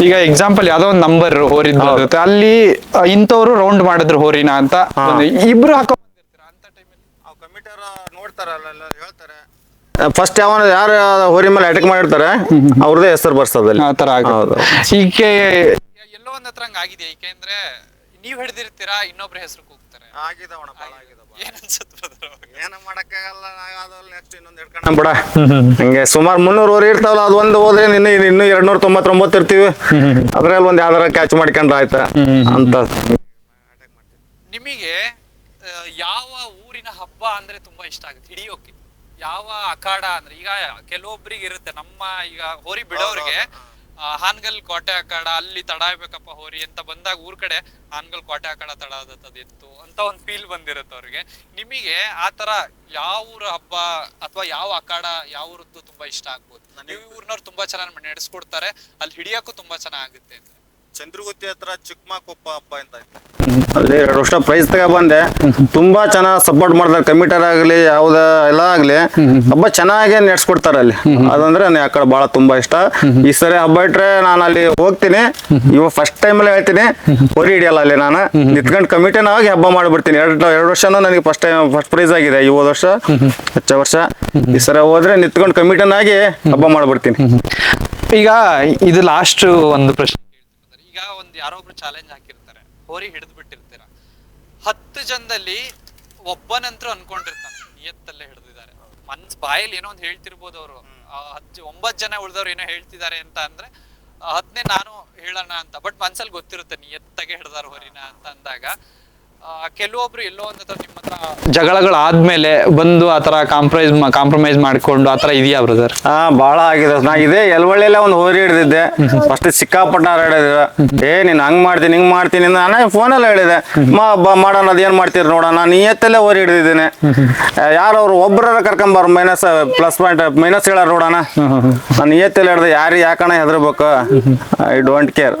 ಈಗ ಎಕ್ಸಾಂಪಲ್ ಯಾವ್ದೋ ಒಂದ್ ನಂಬರ್ ಹೋರಿ ಬರುತ್ತೆ ಅಲ್ಲಿ ಇಂಥವ್ರು ರೌಂಡ್ ಮಾಡಿದ್ರು ಹೋರಿನ ಅಂತ ಇಬ್ರು ಹಾಕೋ ಅಂತ ಟೈಮಲ್ಲಿ ಅವು ಕಮಿಟರ್ ನೋಡ್ತಾರಲ್ಲ ಅಲ್ಲ ಹೇಳ್ತಾರೆ. ಫಸ್ಟ್ ಯಾವ ಯಾರು ಹೋರಿ ಮೇಲೆ ಅಟ್ಯಾಕ್ ಮಾಡಿರ್ತಾರೆ ಅವ್ರದೇ ಹೆಸರು ಬರ್ಸೋದಲ್ಲಿ. ಆ ತರ. ಆಗುತ್ತೆ. ಈಕೆ ಎಲ್ಲೋ ಒಂದ್ ಹತ್ರ ಹಂಗಾಗಿದೆ ಅಂದ್ರೆ ನೀವ್ ಹಿಡ್ದಿರ್ತೀರಾ ಇನ್ನೊಬ್ರ ಹೆಸರು ಕೂಗ್ತಾರೆ ಆಗಿದವಣ ಭಾಳ ಆಗಿದವ ಏನ್ ಅನ್ಸುತ್ತೆ brother ಅವಾಗ? ಏನು ಮಾಡಕ್ಕಾಗಲ್ಲ ಅದ್ರಲ್ಲಿ ನೆಕ್ಸ್ಟ್ ಇನ್ನೊಂದು ಹಿಡ್ಕೊಂಡು ಬಿಡ. ಹಂಗೆ ಸುಮಾರು ಮುನ್ನೂರು ಊರು ಇರ್ತಾವಲ್ಲ ಅದು ಒಂದು ಹೋದ್ರೆ ನಿನ್ನ ಇನ್ನು ಎರಡ್ ನೂರ ತೊಂಬತ್ತೊಂಬತ್ತು ಇರ್ತೀವಿ ಅದ್ರಲ್ಲಿ ಒಂದ್ ಯಾವ್ದಾರ ಕ್ಯಾಚ್ ಮಾಡ್ಕೊಂಡ್ರೆ ಆಯ್ತಾ? ಅಂತ. ನಿಮಗೆ ಆ, ಯಾವ ಊರಿನ ಹಬ್ಬ ಅಂದ್ರೆ ತುಂಬಾ ಇಷ್ಟ ಆಗುತ್ತೆ? ಹಿಡಿಯೋಕೆ. ಯಾವ ಅಖಾಡ ಅಂದ್ರೆ ಈಗ ಕೆಲವೊಬ್ರಿಗೆ ಇರುತ್ತೆ. ನಮ್ಮ ಈಗ ಹೋರಿ ಬಿಡೋರಿಗೆ ಹಾನ್ಗಲ್ ಕೋಟೆ ಅಖಾಡ ಅಲ್ಲಿ ತಡಾಯ್ಬೇಕಪ್ಪ ಹೋರಿ ಅಂತ ಬಂದಾಗ ಊರ್ ಕಡೆ ಹಾನ್ಗಲ್ ಕೋಟೆ ಅಖಾಡ ತಡಾದತ್ತದ ಎತ್ತು ಅಂತ ಒಂದ್ ಫೀಲ್ ಬಂದಿರುತ್ತೆ ಅವ್ರಿಗೆ. ನಿಮಗೆ ಆತರ ಯಾವ ಊರ ಹಬ್ಬ ಅಥವಾ ಯಾವ ಅಖಾಡ ಯಾವ ಊರದ್ದು ತುಂಬಾ ಇಷ್ಟ ಆಗ್ಬೋದು? ನೀವು ಊರ್ನವ್ರು ತುಂಬಾ ಚೆನ್ನಾಗಿ ನಡೆಸ್ಕೊಡ್ತಾರೆ ಅಲ್ಲಿ ಹಿಡಿಯಕ್ಕೂ ತುಂಬಾ ಚೆನ್ನಾಗುತ್ತೆ ಅಂತ. ಚಂದ್ರಗುತ್ತಿ ಹತ್ರ ಚಿಕ್ಕಮಕೊಪ್ಪ ಹಬ್ಬ ಅಂತ ಐತೆ. ಅಲ್ಲಿ ಎರಡು ವರ್ಷ ಪ್ರೈಸ್ ತಗ ಬಂದೆ. ತುಂಬಾ ಚೆನ್ನಾಗಿ ಸಪೋರ್ಟ್ ಮಾಡ್ತಾರೆ. ಕಮಿಟರ್ ಆಗಲಿ ಯಾವ್ದ ಎಲ್ಲ ಆಗ್ಲಿ ಹಬ್ಬ ಚೆನ್ನಾಗಿ ನಡೆಸ್ಕೊಡ್ತಾರೆ ಅಲ್ಲಿ. ಅದಂದ್ರೆ ನಾನು ಆ ಕಡೆ ಬಹಳ ತುಂಬಾ ಇಷ್ಟ. ಈ ಸರಿ ಹಬ್ಬ ಇಟ್ರೆ ನಾನು ಅಲ್ಲಿ ಹೋಗ್ತೀನಿ. ಇವಾಗ ಫಸ್ಟ್ ಟೈಮ್ ಅಲ್ಲಿ ಹೇಳ್ತೀನಿ. ಹೊರಿ ಹಿಡಿಯಲ್ಲ ಅಲ್ಲಿ ನಾನು. ನಿತ್ಕೊಂಡು ಕಮಿಟಿನ ಆಗಿ ಹಬ್ಬ ಮಾಡ್ಬಿಡ್ತೀನಿ. ಎರಡು ಎರಡು ವರ್ಷನೂ ನನಗೆ ಫಸ್ಟ್ ಟೈಮ್ ಫಸ್ಟ್ ಪ್ರೈಸ್ ಆಗಿದೆ. ಈ ಹೋದ ವರ್ಷ ಹೆಚ್ಚ ವರ್ಷ. ಈ ಸರಿ ಹೋದ್ರೆ ನಿತ್ಕೊಂಡು ಕಮಿಟನ್ ಆಗಿ ಹಬ್ಬ ಮಾಡ್ಬಿಡ್ತೀನಿ. ಈಗ ಇದು ಲಾಸ್ಟ್ ಒಂದು ಪ್ರಶ್ನೆ. ಒಂದ್ ಯಾರೋ ಒಬ್ರು ಚಾಲೆಂಜ್ ಹಾಕಿರ್ತಾರೆ. ಹೋರಿ ಹಿಡಿದು ಬಿಟ್ಟಿರ್ತೀರ. ಹತ್ತು ಜನದಲ್ಲಿ ಒಬ್ಬನಂತ್ರ ಅನ್ಕೊಂಡಿರ್ತಾನೆ, ನಿಯತ್ತಲ್ಲೇ ಹಿಡಿದಿದ್ದಾರೆ. ಮನ್ಸ್ ಬಾಯಲ್ಲಿ ಏನೋ ಒಂದ್ ಹೇಳ್ತಿರ್ಬೋದು ಅವರು. ಹತ್ತು ಒಂಬತ್ ಜನ ಉಳ್ದವ್ರು ಏನೋ ಹೇಳ್ತಿದ್ದಾರೆ ಅಂತ ಅಂದ್ರೆ ಹತ್ನೇ ನಾನು ಹೇಳೋಣ ಅಂತ. ಬಟ್ ಮನ್ಸಲ್ಲಿ ಗೊತ್ತಿರುತ್ತೆ, ನಿಯತ್ತಾಗೆ ಹಿಡ್ದಾರ ಹೋರಿನ ಅಂತ ಅಂದಾಗ. ಕೆಲವೊಬ್ರು ಎಲ್ಲೋ ಒಂದ್ ನಿಮ್ಮ ಹತ್ರ ಜಗಳಗಳಾದ್ಮೇಲೆ ಬಂದು ಆತರ ಕಾಂಪ್ರೈಸ್ ಕಾಂಪ್ರಮೈಸ್ ಮಾಡ್ಕೊಂಡು ಆತರ ಇದೆಯಾ ಬ್ರದರ್ ಹಾ ಬಹಳ ಆಗಿದೆ. ನಾ ಇದೇ ಎಲ್ವಳ್ಳಿಲ್ಲ ಒಂದು ಹೋರಿ ಹಿಡಿದಿದ್ದೆ. ಫಸ್ಟ್ ಸಿಕ್ಕಾಪಟ್ಟಣ ಹೇಳಿದ್ರು ಏ ನೀನ್ ಹಂಗ್ ಮಾಡ್ತೀನಿ ಹಿಂಗ್ ಮಾಡ್ತೀನಿ ನಾನು ಫೋನಲ್ಲಿ ಹೇಳಿದೆ. ಮಾ ಬಾ ಮಾಡೋಣ ಅದೇನ್ ಮಾಡ್ತೀರಿ ನೋಡೋಣ. ನೀ ಎತ್ತಲ್ಲೇ ಹೋರಿ ಹಿಡಿದಿದ್ದೀನಿ. ಯಾರು ಅವ್ರು ಒಬ್ಬರ ಕರ್ಕೊಂಬಾರ ಮೈನಸ್ ಪ್ಲಸ್ ಪಾಯಿಂಟ್ ಮೈನಸ್ ಹೇಳಾರ ನೋಡೋಣ. ನಾನು ಎತ್ತಲ್ಲಿ ಹಿಡ್ದೆ ಯಾರು ಯಾಕಣ ಹೆದರ್ಬೇಕು? I don't care.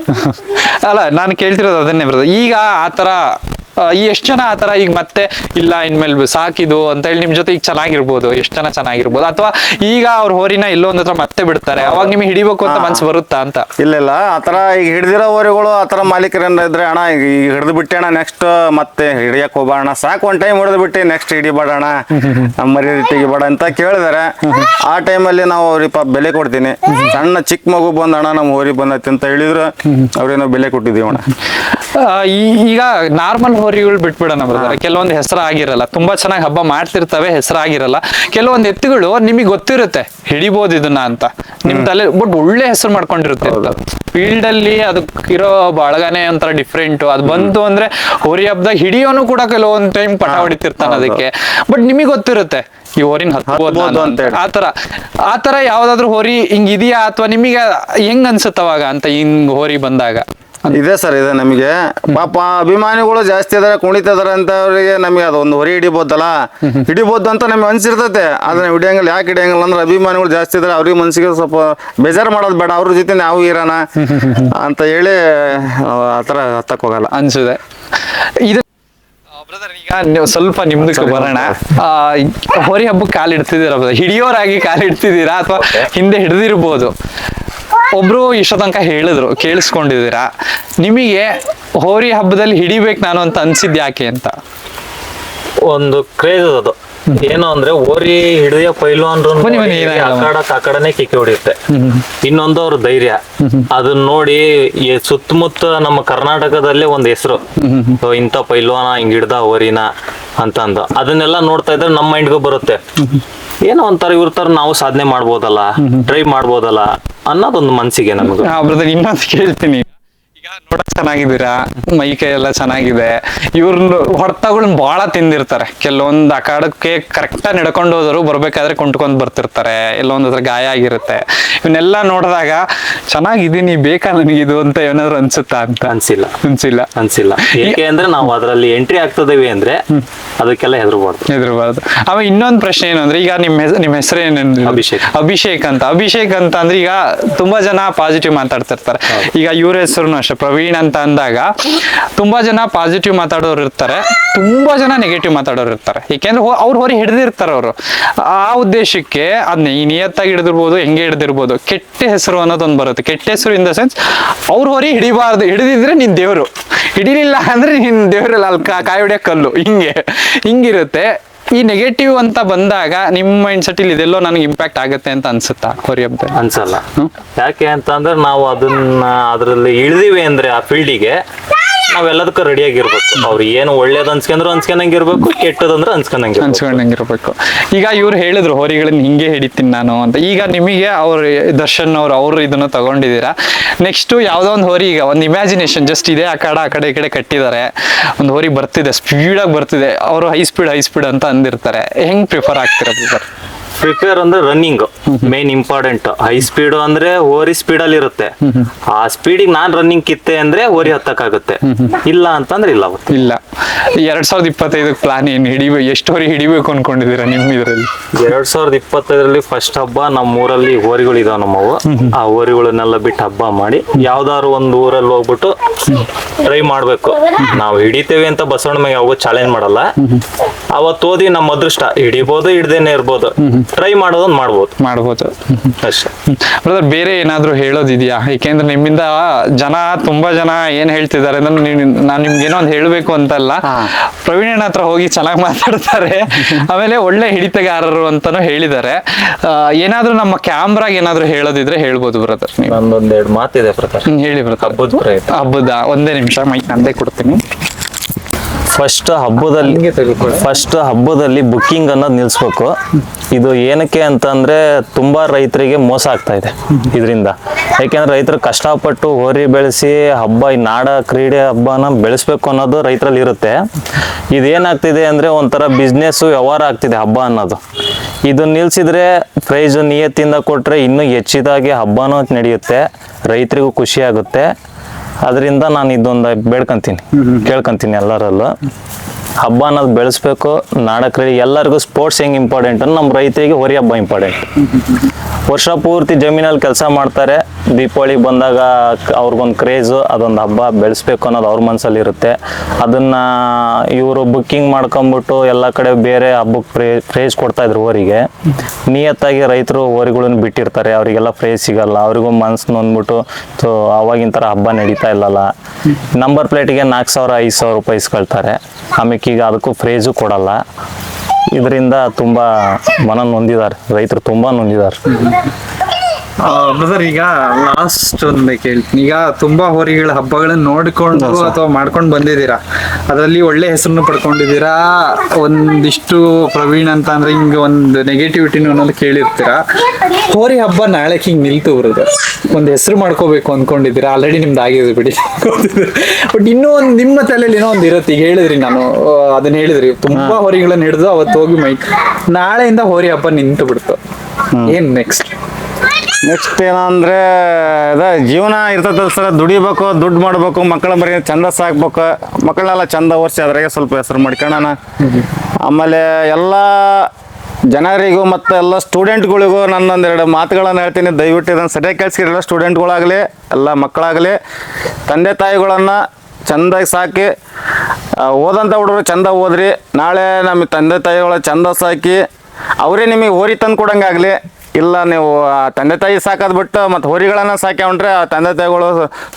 ಅಲ್ಲ ನಾನು ಕೇಳ್ತಿರೋದು ಅದನ್ನೇ ಬ್ರದರ್ ಈಗ ಆತರ ಆ, ಈ ಎಷ್ಟು ಜನ ಆತರ ಈಗ ಮತ್ತೆ ಇಲ್ಲ ಇನ್ಮೇಲೆ ಸಾಕಿದು ಅಂತ ಹೇಳಿ ನಿಮ್ ಜೊತೆ ಈಗ ಚೆನ್ನಾಗಿರ್ಬೋದು ಎಷ್ಟು ಜನ ಚೆನ್ನಾಗಿರ್ಬೋದು. ಅಥವಾ ಈಗ ಅವ್ರ ಹೋರಿನ ಎಲ್ಲೋ ಒಂದ್ ಹತ್ರ ಮತ್ತೆ ಬಿಡ್ತಾರೆ ಅವಾಗ ನಿಮ್ಗೆ ಹಿಡಿಬೇಕು ಅಂತ ಮನ್ಸು ಬರುತ್ತಾ ಅಂತ? ಇಲ್ಲ ಇಲ್ಲ. ಆ ಥರ ಈಗ ಹಿಡ್ದಿರೋ ಹೋರಿಗಳು ಆತರ ಥರ ಮಾಲೀಕರೇನ ಇದ್ರೆ ಅಣ್ಣ ಈಗ ಈಗ ಹಿಡಿದು ಬಿಟ್ಟೆ ಅಣ್ಣ ನೆಕ್ಸ್ಟ್ ಮತ್ತೆ ಹಿಡಿಯಕ್ ಹೋಗೋಣ ಸಾಕು ಒಂದ್ ಟೈಮ್ ಹಿಡಿದು ಬಿಟ್ಟು ನೆಕ್ಸ್ಟ್ ಹಿಡಿಬೇಡಣ ನಮ್ಮ ಮರಿ ತೆಗಿಬೇಡ ಅಂತ ಕೇಳಿದಾರೆ. ಆ ಟೈಮಲ್ಲಿ ನಾವು ಅವ್ರಿಗೆ ಪಾಪ ಬೆಲೆ ಕೊಡ್ತೀನಿ. ಸಣ್ಣ ಚಿಕ್ಕ ಮಗು ಬಂದ ಅಣ್ಣ ನಮ್ಮ ಹೋರಿ ಬಂದೈತಿ ಅಂತ ಹೇಳಿದ್ರು. ಅವ್ರೇನೋ ಬೆಲೆ ಕೊಟ್ಟಿದ್ದೀವಿ ಅಣ್ಣ. ಈಗ ನಾರ್ಮಲ್ ಹೋರಿಗಳು ಬಿಟ್ಬಿಡೋಣ ಬ್ರದರ್ ಕೆಲವೊಂದು ಹೆಸರು ಆಗಿರಲ್ಲ ತುಂಬಾ ಚೆನ್ನಾಗಿ ಹಬ್ಬ ಮಾಡ್ತಿರ್ತವೆ ಹೆಸರು ಆಗಿರಲ್ಲ ಕೆಲವೊಂದು ಎತ್ತುಗಳು ನಿಮಗೆ ಗೊತ್ತಿರುತ್ತೆ. ಹಿಡಿಬಹುದು ಇದನ್ನ ಅಂತ. ನಿಮ್ ತಲೆ ಬಟ್ ಒಳ್ಳೆ ಹೆಸರು ಮಾಡ್ಕೊಂಡಿರುತ್ತೆ ಫೀಲ್ಡ್ ಅಲ್ಲಿ ಅದಕ್ಕಿರೋ ಬಳಗನೆ ಒಂಥರ ಡಿಫ್ರೆಂಟ್ ಅದು ಬಂತು ಅಂದ್ರೆ ಹೋರಿ ಹಬ್ಬದಾಗ ಹಿಡಿಯೋನು ಕೂಡ ಕೆಲವೊಂದ್ ಟೈಮ್ ಪಟ ಹೊಡಿತಿರ್ತಾನೆ ಅದಕ್ಕೆ. ಬಟ್ ನಿಮಗೆ ಗೊತ್ತಿರುತ್ತೆ. ಈ ಹೋರಿನ ಹತ್ಬೋದು. ಆತರ ಆತರ ಯಾವ್ದಾದ್ರು ಹೋರಿ ಹಿಂಗ್ ಇದೆಯಾ ಅಥವಾ ನಿಮಗೆ ಹೆಂಗ್ ಅನ್ಸುತ್ತವಾಗ ಅಂತ ಹಿಂಗ್ ಹೋರಿ ಬಂದಾಗ? ಇದೆ ಸರ್ ಇದೆ ನಮಗೆ. ಪಾಪ ಅಭಿಮಾನಿಗಳು ಜಾಸ್ತಿ ಇದಾರೆ ಕುಣಿತಿದಾರೆ ಅಂತ ಅವರಿಗೆ ನಮಗೆ ಅದೊಂದು ಹೊರಿ ಹಿಡಿಬೋದಲ್ಲ. ಹಿಡಿಬೋದು ಅಂತ ನಮಗೆ ಅನ್ಸಿರ್ತೈತೆ. ಆದ್ರೆ ಹಿಡಿಯಂಗಿಲ್ಲ ಯಾಕೆ ಹಿಡಿಯಂಗಿಲ್ಲ ಅಂದ್ರೆ ಅಭಿಮಾನಿಗಳು ಜಾಸ್ತಿ ಇದಾರೆ ಅವ್ರಿಗೆ ಮನ್ಸಿಗೆ ಸ್ವಲ್ಪ ಬೇಜಾರು ಮಾಡೋದು ಬೇಡ ಅವ್ರ ಜೊತೆ ನಾವು ಇರೋಣ ಅಂತ ಹೇಳಿ ಆತರ ಹತ್ತಕ್ ಹೋಗಲ್ಲ. ಅನ್ಸುದೆ ಇದು ಬ್ರದರ್ ಈಗ ನೀವು ಸ್ವಲ್ಪ ನಿಮ್ದಕ್ಕೆ ಬರೋಣ. ಹೊರಿ ಹಬ್ಬಕ್ಕೆ ಕಾಲು ಇಡ್ತಿದ್ದೀರಾ ಹಿಡಿಯೋರಾಗಿ ಕಾಲು ಇಡ್ತಿದ್ದೀರಾ ಅಥವಾ ಹಿಂದೆ ಹಿಡಿದಿರ್ಬೋದು? ಒಬ್ರು ಇಷ್ಟ ತನಕ ಹೇಳಿದ್ರು ಕೇಳಿಸ್ಕೊಂಡಿದ್ದೀರಾ? ನಿಮಗೆ ಹೋರಿ ಹಬ್ಬದಲ್ಲಿ ಹಿಡಿಬೇಕು ನಾನು ಅಂತ ಅನ್ಸಿದ್ ಯಾಕೆ ಅಂತ? ಒಂದು ಕ್ರೇಜ್ ಅದು. ಏನು ಅಂದ್ರೆ ಓರಿ ಹಿಡಿಯ ಪೈಲ್ವಾನ್ರು ಬನ್ನಿ, ಬನ್ನಿ, ಏನಾಗಲ್ಲ. ಆಕಾಡ ಕಾಕಡನೆ ಕಿಕ್ಕಿ ಹೊಡಿಯುತ್ತೆ. ಇನ್ನೊಂದು ಅವ್ರ ಧೈರ್ಯ. ಅದನ್ನ ನೋಡಿ ಈ ಸುತ್ತಮುತ್ತ ನಮ್ಮ ಕರ್ನಾಟಕದಲ್ಲೇ ಒಂದ್ ಹೆಸರು. ಇಂತ ಪೈಲ್ವಾನ ಹಿಂಗ್ ಹಿಡ್ದ ಓರಿನ ಅಂತಂದು. ಅದನ್ನೆಲ್ಲ ನೋಡ್ತಾ ಇದ್ರೆ ನಮ್ಮ ಮೈಂಡ್ಗೂ ಬರುತ್ತೆ. ಏನೋ ಒಂಥರ ಇವ್ರ ತರ ನಾವು ಸಾಧನೆ ಮಾಡ್ಬೋದಲ್ಲ ಡ್ರೈವ್ ಮಾಡ್ಬೋದಲ್ಲ ಅನ್ನೋದೊಂದು ಮನ್ಸಿಗೆ ನಮ್ಗೆ. ಇನ್ನೊಂದು ಕೇಳ್ತೀನಿ. ನೋಡಕ್ ಚೆನ್ನಾಗಿದ್ದೀರಾ? ಮೈ ಕೈ ಎಲ್ಲ ಚೆನ್ನಾಗಿದೆ. ಇವ್ರ ಹೊಡೆತಗಳನ್ನ ಬಹಳ ತಿಂದಿರ್ತಾರೆ. ಕೆಲವೊಂದು ಕರೆಕ್ಟ್ ಆಗಿ ನಡ್ಕೊಂಡು ಹೋದ್ರು ಬರ್ಬೇಕಾದ್ರೆ ಕುಂಟ್ಕೊಂಡ್ ಬರ್ತಿರ್ತಾರೆ. ಎಲ್ಲೊಂದ್ ಹತ್ರ ಗಾಯ ಆಗಿರುತ್ತೆ. ಇವನ್ನೆಲ್ಲ ನೋಡಿದಾಗ ಚೆನ್ನಾಗಿದ್ದೀನಿ ಬೇಕಾ ನನಗಿದು ಅಂತ ಏನಾದ್ರು ಅನ್ಸುತ್ತಾ ಅಂತ? ಅನ್ಸಿಲ್ಲ. ಅನ್ಸಿಲ್ಲ. ಅನ್ಸಿಲ್ಲ. ಏಕೆ ಅಂದ್ರೆ ನಾವು ಅದರಲ್ಲಿ ಎಂಟ್ರಿ ಆಗ್ತದೇವಿ ಅಂದ್ರೆ ಅದಕ್ಕೆಲ್ಲ ಹೆದರ್ಬಾರ್ದು. ಹೆದರ್ಬಾರ್ದು. ಆಮೇಲೆ ಇನ್ನೊಂದು ಪ್ರಶ್ನೆ ಏನು ಅಂದ್ರೆ ಈಗ ನಿಮ್ಮ ಹೆಸರು ನಿಮ್ಮ ಹೆಸರು ಏನಂದ್ರೆ ಅಭಿಷೇಕ್. ಅಭಿಷೇಕ್ ಅಂತ. ಅಭಿಷೇಕ್ ಅಂತ ಅಂದ್ರೆ ಈಗ ತುಂಬಾ ಜನ ಪಾಸಿಟಿವ್ ಮಾತಾಡ್ತಿರ್ತಾರೆ. ಈಗ ಇವ್ರ ಹೆಸರು ಅಷ್ಟೇ. ಪ್ರವೀಣ್ ಅಂತ ಅಂದಾಗ ತುಂಬಾ ಜನ ಪಾಸಿಟಿವ್ ಮಾತಾಡೋರು ಇರ್ತಾರೆ, ತುಂಬಾ ಜನ ನೆಗೆಟಿವ್ ಮಾತಾಡೋರು ಇರ್ತಾರೆ. ಏಕೆಂದ್ರೆ ಅವ್ರು ಹೊರಗೆ ಹಿಡ್ದಿರ್ತಾರೆ ಅವರು. ಆ ಉದ್ದೇಶಕ್ಕೆ ಅದನ್ನ ಈ ನಿಯತ್ತಾಗಿ ಹಿಡಿದಿರ್ಬೋದು, ಹೆಂಗೆ ಹಿಡ್ದಿರ್ಬೋದು, ಕೆಟ್ಟ ಹೆಸರು ಅನ್ನೋದೊಂದು ಬರುತ್ತೆ. ಕೆಟ್ಟ ಹೆಸರು ಇನ್ ದ ಸೆನ್ಸ್ ಅವ್ರು ಹೊರಿ ಹಿಡಿಬಾರ್ದು. ಹಿಡಿದಿದ್ರೆ ನಿನ್ ದೇವರು. ಹಿಡಿಲಿಲ್ಲ ಅಂದ್ರೆ ನಿನ್ ದೇವರಲ್ಲ ಅಲ್ಲಿ ಕಾಯಿ ಹೊಡ್ಯೋ ಕಲ್ಲು. ಹಿಂಗೆ. ಹಿಂಗಿರುತ್ತೆ. ಈ ನೆಗೆಟಿವ್ ಅಂತ ಬಂದಾಗ ನಿಮ್ಮ ಮೈಂಡ್ ಸೆಟ್ ಇಲ್ಲಿ ಇದೆಲ್ಲೋ ನನಗೆ ಇಂಪ್ಯಾಕ್ಟ್ ಆಗುತ್ತೆ ಅಂತ ಅನ್ಸುತ್ತಾ ಹಬ್ಬ ಅನ್ಸಲ್ಲ. ಯಾಕೆ ಅಂತಂದ್ರೆ ನಾವು ಅದನ್ನ ಅದರಲ್ಲಿ ಇಳಿದಿವಿ ಅಂದ್ರೆ ಆ ಫೀಲ್ಡಿಗೆ ನಾವೆಲ್ಲದಕ್ಕೂ ರೆಡಿ ಆಗಿರ್ಬೇಕು. ಅವ್ರು ಏನು ಒಳ್ಳೇದ್ ಅನ್ಸ್ಕೊಂಡ್ರು ಅನ್ಸ್ಕೊಂಡಂಗಿರ್ಬೇಕು, ಕೆಟ್ಟದಂದ್ರೆ ಅನ್ಸ್ಕೊಂಡಂಗಿರ್ಬೇಕು. ಅನ್ಸ್ಕೊಂಡಂಗಿರ್ಬೇಕು. ಈಗ ಇವ್ರು ಹೇಳಿದ್ರು, ಹೋರಿಗಳನ್ನ ಹಿಂಗೆ ಹಿಡಿತೀನಿ ನಾನು ಅಂತ. ಈಗ ನಿಮಗೆ ಅವ್ರ ದರ್ಶನ್ ಅವ್ರು ಅವ್ರು ಇದನ್ನ ತಗೊಂಡಿದ್ದೀರಾ? ನೆಕ್ಸ್ಟ್ ಯಾವ್ದೋ ಒಂದು ಹೋರಿ ಈಗ, ಒಂದು ಇಮ್ಯಾಜಿನೇಷನ್ ಜಸ್ಟ್ ಇದೆ, ಆ ಕಡೆ ಆ ಕಡೆ, ಈ ಕಡೆ ಕಟ್ಟಿದ್ದಾರೆ. ಒಂದು ಹೋರಿ ಬರ್ತಿದೆ ಸ್ಪೀಡಾಗಿ ಬರ್ತಿದೆ. ಅವರು ಹೈ ಸ್ಪೀಡ್ ಹೈ ಸ್ಪೀಡ್ ಅಂತ ಅಂದಿರ್ತಾರೆ. ಹೆಂಗ್ ಪ್ರಿಫರ್ ಆಗ್ತಿರೋದು ಸರ್ ಪ್ರಿಪೇರ್ ಅಂದ್ರೆ running main important high speed ಅಂದ್ರೆ ಓರಿ ಸ್ಪೀಡ್ ಅಲ್ಲಿ ಇರುತ್ತೆ. ಆ ಸ್ಪೀಡಿಗೆ ನಾನ್ ರನ್ನಿಂಗ್ ಕಿತ್ತೆ ಅಂದ್ರೆ ಓರಿ ಹತ್ತಕ್ಕಾಗುತ್ತೆ. ಇಲ್ಲ ಅಂತಂದ್ರೆ ಇಲ್ಲ ಇಲ್ಲ. ಎರಡ್ ಸಾವಿರದ ಇಪ್ಪತ್ತೈದು ಪ್ಲಾನ್ ಏನು ಹಿಡಿಬೇಕು ಎಷ್ಟು ಹೊರಿ ಹಿಡಿಬೇಕು ಅನ್ಕೊಂಡಿದ್ದೀರಾ ನಿಮ್ ಇದರಲ್ಲಿ? ಎರಡ್ ಸಾವಿರದ ಇಪ್ಪತ್ತೈದರಲ್ಲಿ ಫಸ್ಟ್ ಹಬ್ಬ ನಮ್ಮ ಊರಲ್ಲಿ ಹೋರಿಗಳು ಇದಾವ ನಮ್ಮವು ಆ ಹೋರಿಗಳನ್ನೆಲ್ಲ ಬಿಟ್ಟು ಹಬ್ಬ ಮಾಡಿ ಯಾವ್ದಾದ್ರು ಒಂದು ಊರಲ್ಲಿ ಹೋಗ್ಬಿಟ್ಟು ಟ್ರೈ ಮಾಡ್ಬೇಕು. ನಾವು ಹಿಡಿತೇವೆ ಅಂತ ಬಸವಣ್ಣ ಯಾವಾಗ ಚಾಲೆಂಜ್ ಮಾಡಲ್ಲ. ಅವತ್ತು ಓದಿ ನಮ್ಮ ಅದೃಷ್ಟ. ಹಿಡಿಬೋದು ಹಿಡ್ದೇನೆ ಇರ್ಬೋದು. ಟ್ರೈ ಮಾಡೋದೊಂದು ಮಾಡ್ಬೋದು. ಮಾಡ್ಬೋದು. ಅಷ್ಟೇ. ಬ್ರದರ್ ಬೇರೆ ಏನಾದ್ರೂ ಹೇಳೋದಿದೆಯಾ? ಏಕೆಂದ್ರೆ ನಿಮ್ಮಿಂದ ಜನ ತುಂಬಾ ಜನ ಏನ್ ಹೇಳ್ತಿದ್ದಾರೆ ಅಂದ್ರೆ ನಾನು ನಿಮ್ಗೆ ಏನೋ ಒಂದು ಹೇಳಬೇಕು ಅಂತಲ್ಲ. ಪ್ರವೀಣ್ ಹತ್ರ ಹೋಗಿ ಚೆನ್ನಾಗಿ ಮಾತಾಡ್ತಾರೆ. ಆಮೇಲೆ ಒಳ್ಳೆ ಹಿಡಿತಗಾರರು ಅಂತಾನು ಹೇಳಿದ್ದಾರೆ. ಏನಾದರೂ ಏನಾದ್ರೂ ನಮ್ಮ ಕ್ಯಾಮ್ರಾಗ ಏನಾದ್ರೂ ಹೇಳೋದಿದ್ರೆ ಹೇಳ್ಬೋದು ಬ್ರದರ್ ನೀವು. ನಂದೊಂದೆರಡು ಮಾತಿದೆ ಬ್ರದರ್ ಹೇಳಿ ಬ್ರದರ್ ಹಬ್ಬದ ಹಬ್ಬದ ಒಂದೇ ನಿಮಿಷ ಮೈಕ್ ನಂದೇ ಕೊಡ್ತೀನಿ. ಫಸ್ಟ್ ಹಬ್ಬದಲ್ಲಿ ಫಸ್ಟ್ ಹಬ್ಬದಲ್ಲಿ ಬುಕ್ಕಿಂಗ್ ಅನ್ನೋದು ನಿಲ್ಲಿಸ್ಬೇಕು ಇದು ಏನಕ್ಕೆ ಅಂತಂದ್ರೆ ತುಂಬಾ ರೈತರಿಗೆ ಮೋಸ ಆಗ್ತಾ ಇದೆ ಇದರಿಂದ. ಯಾಕೆಂದ್ರೆ ರೈತರು ಕಷ್ಟಪಟ್ಟು ಹೋರಿ ಬೆಳೆಸಿ ಹಬ್ಬ ಈ ನಾಡ ಕ್ರೀಡೆ ಹಬ್ಬನ ಬೆಳೆಸ್ಬೇಕು ಅನ್ನೋದು ರೈತರಲ್ಲಿ ಇರುತ್ತೆ. ಇದೇನಾಗ್ತಿದೆ ಅಂದ್ರೆ ಒಂಥರ ಬಿಸ್ನೆಸ್ ವ್ಯವಹಾರ ಆಗ್ತಿದೆ ಹಬ್ಬ ಅನ್ನೋದು. ಇದು ನಿಲ್ಸಿದ್ರೆ ಪ್ರೈಸ್ ನಿಯತ್ತಿಂದ ಕೊಟ್ರೆ ಇನ್ನೂ ಹೆಚ್ಚಿದಾಗಿ ಹಬ್ಬನೂ ನಡೆಯುತ್ತೆ. ರೈತರಿಗೂ ಖುಷಿ ಆಗುತ್ತೆ. ಅದರಿಂದ ನಾನು ಇದೊಂದು ಬೇಡ್ಕೊಂತೀನಿ. ಕೇಳ್ಕೊಂತೀನಿ ಎಲ್ಲರಲ್ಲೂ. ಹಬ್ಬ ಅನ್ನೋದು ಬೆಳೆಸ್ಬೇಕು. ನಾಡ ಕ್ರೀಡೆ ಎಲ್ಲರಿಗೂ ಸ್ಪೋರ್ಟ್ಸ್ ಹೆಂಗೆ ಇಂಪಾರ್ಟೆಂಟ್ ನಮ್ಮ ರೈತರಿಗೆ ಹೊರಿ ಹಬ್ಬ ಇಂಪಾರ್ಟೆಂಟ್ ವರ್ಷ ಪೂರ್ತಿ ಜಮೀನಲ್ಲಿ ಕೆಲಸ ಮಾಡ್ತಾರೆ. ದೀಪಾವಳಿ ಬಂದಾಗ ಅವ್ರಿಗೊಂದು ಕ್ರೇಜು ಅದೊಂದು ಹಬ್ಬ ಬೆಳೆಸ್ಬೇಕು ಅನ್ನೋದು ಅವ್ರ ಮನಸ್ಸಲ್ಲಿ ಇರುತ್ತೆ. ಅದನ್ನ ಇವರು ಬುಕ್ಕಿಂಗ್ ಮಾಡ್ಕೊಂಬಿಟ್ಟು ಎಲ್ಲ ಕಡೆ ಬೇರೆ ಹಬ್ಬಕ್ಕೆ ಪ್ರೇ ಪ್ರೇಜ್ ಕೊಡ್ತಾ ಇದ್ರು ಹೋರಿಗೆ. ನಿಯತ್ತಾಗಿ ರೈತರು ಹೋರಿಗಳನ್ನ ಬಿಟ್ಟಿರ್ತಾರೆ. ಅವರಿಗೆಲ್ಲ ಪ್ರೇಜ್ ಸಿಗಲ್ಲ. ಅವ್ರಿಗೂ ಮನ್ಸು ನೊಂದ್ಬಿಟ್ಟು ಸೊ ಅವಾಗಿನ ಥರ ಹಬ್ಬ ನಡೀತಾ ಇಲ್ಲಲ್ಲ. ನಂಬರ್ ಪ್ಲೇಟಿಗೆ ನಾಲ್ಕು ಸಾವಿರ, ಐದು ಸಾವಿರ ರೂಪಾಯಿ ಇಸ್ಕೊಳ್ತಾರೆ. ಆಮೇಲೆ ಈಗ ಅದಕ್ಕೂ ಫ್ರೇಜು ಕೊಡಲ್ಲ. ಇದರಿಂದ ತುಂಬ ಮನ ನೊಂದಿದ್ದಾರೆ. ರೈತರು ತುಂಬ ನೊಂದಿದ್ದಾರೆ. ಬ್ರದರ್ ಈಗ ಲಾಸ್ಟ್ ಒಂದು ಕೇಳ್ತೀನಿ ಈಗ ತುಂಬಾ ಹೋರಿಗಳ ಹಬ್ಬಗಳನ್ನ ನೋಡ್ಕೊಂಡು ಅಥವಾ ಮಾಡ್ಕೊಂಡು ಬಂದಿದ್ದೀರಾ? ಅದರಲ್ಲಿ ಒಳ್ಳೆ ಹೆಸರನ್ನು ಪಡ್ಕೊಂಡಿದ್ದೀರಾ? ಒಂದಿಷ್ಟು ಪ್ರವೀಣ್ ಅಂತ ಅಂದ್ರೆ ಹಿಂಗ ಒಂದು ನೆಗೆಟಿವಿಟಿನ ಅನ್ನೋದು ಕೇಳಿರ್ತೀರಾ? ಹೋರಿ ಹಬ್ಬ ನಾಳೆ ಹಿಂಗ್ ನಿಲ್ತು ಬ್ರದರ್. ಒಂದು ಹೆಸರು ಮಾಡ್ಕೋಬೇಕು ಅನ್ಕೊಂಡಿದ್ದೀರಾ? ಆಲ್ರೆಡಿ ನಿಮ್ದು ಆಗಿದೆ ಬಿಡಿ. ಬಟ್ ಇನ್ನೂ ಒಂದು ನಿಮ್ಮ ತಲೆಯಲ್ಲಿ ಏನೋ ಒಂದು ಇರುತ್ತೆ. ಈಗ ಹೇಳಿದ್ರಿ ನಾನು. ಅದನ್ನ ಹೇಳಿದ್ರಿ. ತುಂಬಾ ಹೋರಿಗಳನ್ನ ಹಿಡಿದು ಅವತ್ತು ಹೋಗಿ ಮೈಕ್ ನಾಳೆಯಿಂದ ಹೋರಿ ಹಬ್ಬ ನಿಂತು ಬಿಡ್ತು. ಏನ್ ನೆಕ್ಸ್ಟ್ ನೆಕ್ಸ್ಟ್ ಏನಂದ್ರೆ ಅದ ಜೀವನ ಇರ್ತದ ಸರ್, ದುಡಿಬೇಕು, ದುಡ್ಡು ಮಾಡ್ಬೇಕು, ಮಕ್ಕಳ ಬರೀ ಚಂದ ಸಾಕ್ಬೇಕು. ಮಕ್ಕಳನ್ನೆಲ್ಲ ಚಂದ ಓರ್ಸಿ ಅದ್ರಾಗೆ ಸ್ವಲ್ಪ ಹೆಸರು ಮಾಡ್ಕೊಳ್ಳೋಣ ಆಮೇಲೆ ಎಲ್ಲ ಜನರಿಗೂ ಮತ್ತು ಎಲ್ಲ ಸ್ಟೂಡೆಂಟ್ಗಳಿಗೂ ನನ್ನೊಂದೆರಡು ಮಾತುಗಳನ್ನು ಹೇಳ್ತೀನಿ. ದಯವಿಟ್ಟು ಇದನ್ನು ಸರಿಯಾಗಿ ಕೇಳಿಸ್ಕಿರಲ್ಲ ಸ್ಟೂಡೆಂಟ್ಗಳಾಗಲಿ, ಎಲ್ಲ ಮಕ್ಕಳಾಗಲಿ, ತಂದೆ ತಾಯಿಗಳನ್ನು ಚಂದಾಗಿ ಸಾಕಿ ಓದಂಥ ಹುಡುಗರು ಚಂದ ಓದ್ರಿ. ನಾಳೆ ನಮ್ಮ ತಂದೆ ತಾಯಿಗಳ ಚಂದ ಸಾಕಿ, ಅವರೇ ನಿಮಗೆ ಓರಿ ತಂದು ಕೊಡಂಗಾಗಲಿ. ಇಲ್ಲ ನೀವು ತಂದೆ ತಾಯಿ ಸಾಕೋದು ಬಿಟ್ಟು ಮತ್ತು ಹೋರಿಗಳನ್ನು ಸಾಕ್ಯಾವಂಡ್ರೆ ಆ ತಂದೆ ತಾಯಿಗಳು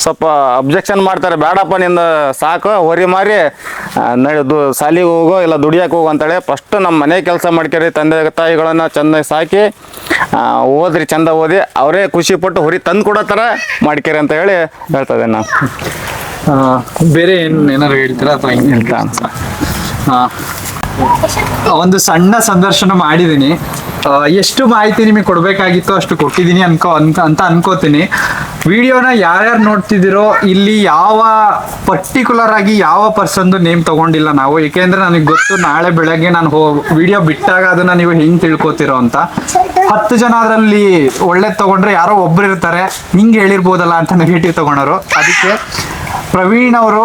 ಸ್ವಲ್ಪ ಅಬ್ಜೆಕ್ಷನ್ ಮಾಡ್ತಾರೆ. ಬೇಡಪ್ಪ ನಿಂದ ಸಾಕು ಹೊರಿ ಮಾರಿ ನಡೆದು ಸಾಲಿಗೆ ಹೋಗೋ ಇಲ್ಲ ದುಡಿಯಕ್ಕೆ ಹೋಗು ಅಂತೇಳಿ ಫಸ್ಟ್ ನಮ್ಮ ಮನೆ ಕೆಲಸ ಮಾಡ್ಕೊರಿ ತಂದೆ ತಾಯಿಗಳನ್ನು ಚೆಂದ ಸಾಕಿ ಓದ್ರಿ ಚಂದ ಓದಿ ಅವರೇ ಖುಷಿ ಪಟ್ಟು ಹೊರಿ ತಂದು ಕೊಡೋ ಮಾಡ್ಕೇರಿ ಮಾಡ್ಕೊರಿ ಅಂತ ಹೇಳಿ ಹೇಳ್ತದೆ ನಾನು. ಬೇರೆ ಏನು ಏನಾದ್ರು ಹೇಳ್ತೀರಾ ಅಥವಾ ಹಿಂಗೆ ಹೇಳ್ತಾ ಒಂದು ಸಣ್ಣ ಸಂದರ್ಶನ ಮಾಡಿದ್ದೀನಿ. ಎಷ್ಟು ಮಾಹಿತಿ ನಿಮಗೆ ಕೊಡಬೇಕಾಗಿತ್ತು ಅಷ್ಟು ಕೊಟ್ಟಿದ್ದೀನಿ ಅನ್ಕೋ ಅನ್ಕ ಅಂತ ಅನ್ಕೋತೀನಿ. ವಿಡಿಯೋನ ಯಾರ್ಯಾರು ನೋಡ್ತಿದ್ದೀರೋ, ಇಲ್ಲಿ ಯಾವ ಪರ್ಟಿಕ್ಯುಲರ್ ಆಗಿ ಯಾವ ಪರ್ಸನ್ದು ನೇಮ್ ತಗೊಂಡಿಲ್ಲ ನಾವು. ಏಕೆಂದ್ರೆ ನನಗೆ ಗೊತ್ತು ನಾಳೆ ಬೆಳಗ್ಗೆ ನಾನು ಹೋ ವಿಡಿಯೋ ಬಿಟ್ಟಾಗ ಅದನ್ನ ನೀವು ಹೆಂಗ್ ತಿಳ್ಕೊತಿರೋ ಅಂತ. ಹತ್ತು ಜನ ಅದರಲ್ಲಿ ಒಳ್ಳೆ ತಗೊಂಡ್ರೆ ಯಾರೋ ಒಬ್ರು ಇರ್ತಾರೆ. ಹಿಂಗ್ ಹೇಳಿರ್ಬೋದಲ್ಲ ಅಂತ ನೆಗೆಟಿವ್ ತಗೊಂಡವರು ಅದಕ್ಕೆ ಪ್ರವೀಣ್ ಅವರು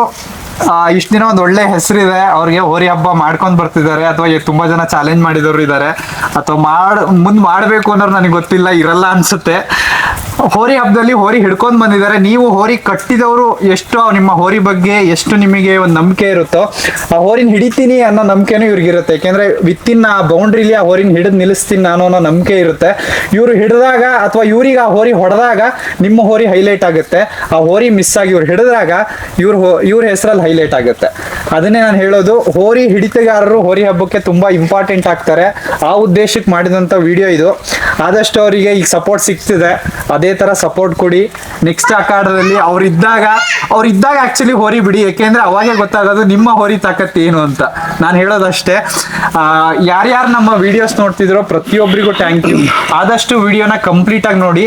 ಇಷ್ಟು ದಿನ ಒಂದು ಒಳ್ಳೆ ಹೆಸರಿದೆ. ಅವ್ರಿಗೆ ಹೋರಿ ಹಬ್ಬ ಮಾಡ್ಕೊಂಡು ಬರ್ತಿದ್ದಾರೆ. ಅಥವಾ ತುಂಬಾ ಜನ ಚಾಲೆಂಜ್ ಮಾಡಿದವರು ಇದ್ದಾರೆ ಅಥವಾ ಮಾಡ್, ಮುಂದ್ ಮಾಡಬೇಕು ಅನ್ನೋರು ನನಗೆ ಗೊತ್ತಿಲ್ಲ, ಇರಲ್ಲ ಅನ್ಸುತ್ತೆ. ಹೋರಿ ಹಬ್ಬದಲ್ಲಿ ಹೋರಿ ಹಿಡ್ಕೊಂಡು ಬಂದಿದ್ದಾರೆ. ನೀವು ಹೋರಿ ಕಟ್ಟಿದವರು ಎಷ್ಟು, ನಿಮ್ಮ ಹೋರಿ ಬಗ್ಗೆ ಎಷ್ಟು ನಿಮಗೆ ಒಂದು ನಂಬಿಕೆ ಇರುತ್ತೋ, ಆ ಹೋರಿನ ಹಿಡಿತೀನಿ ಅನ್ನೋ ನಂಬಿಕೆನೂ ಇವ್ರಿಗಿರುತ್ತೆ ಯಾಕೆಂದ್ರೆ ವಿತ್ತಿನ್ ಆ ಬೌಂಡ್ರಿಲಿ ಆ ಹೋರಿನ ಹಿಡಿದು ನಿಲ್ಲಿಸ್ತೀನಿ ನಾನು ಅನ್ನೋ ನಂಬಿಕೆ ಇರುತ್ತೆ. ಇವರು ಹಿಡಿದಾಗ ಅಥವಾ ಇವ್ರಿಗೆ ಆ ಹೋರಿ ಹೊಡೆದಾಗ ನಿಮ್ಮ ಹೋರಿ ಹೈಲೈಟ್ ಆಗುತ್ತೆ. ಆ ಹೋರಿ ಮಿಸ್ ಆಗಿ ಇವ್ರು ಹಿಡಿದಾಗ ಇವ್ರ ಇವ್ರ ಹೆಸರಲ್ಲಿ ಹೈಲೈಟ್ ಆಗುತ್ತೆ. ಅದನ್ನೇ ನಾನು ಹೇಳೋದು, ಹೋರಿ ಹಿಡಿತಗಾರರು ಹೋರಿ ಹಬ್ಬಕ್ಕೆ ತುಂಬಾ ಇಂಪಾರ್ಟೆಂಟ್ ಆಗ್ತಾರೆ. ಆ ಉದ್ದೇಶಕ್ಕೆ ಮಾಡಿದಂತ ವಿಡಿಯೋ ಇದು. ಆದಷ್ಟು ಅವರಿಗೆ ಈಗ ಸಪೋರ್ಟ್ ಸಿಗ್ತಿದೆ. ಅದೇ ತರ ಸಪೋರ್ಟ್ ಕೊಡಿ. ನೆಕ್ಸ್ಟ್ ಅಖಾಡದಲ್ಲಿ ಅವ್ರಿದ್ದಾಗ ಅವ್ರಿದ್ದಾಗ ಆಕ್ಚುಲಿ ಹೋರಿ ಬಿಡಿ. ಯಾಕೆಂದ್ರೆ ಅವಾಗೇ ಗೊತ್ತಾಗೋದು ನಿಮ್ಮ ಹೋರಿ ತಾಕತ್ ಏನು ಅಂತ. ನಾನು ಹೇಳೋದಷ್ಟೇ. ಯಾರ್ಯಾರು ನಮ್ಮ ವಿಡಿಯೋಸ್ ನೋಡ್ತಿದ್ರೋ ಪ್ರತಿಯೊಬ್ಬರಿಗೂ ಥ್ಯಾಂಕ್ ಯು ಆದಷ್ಟು ವಿಡಿಯೋನ ಕಂಪ್ಲೀಟ್ ಆಗಿ ನೋಡಿ.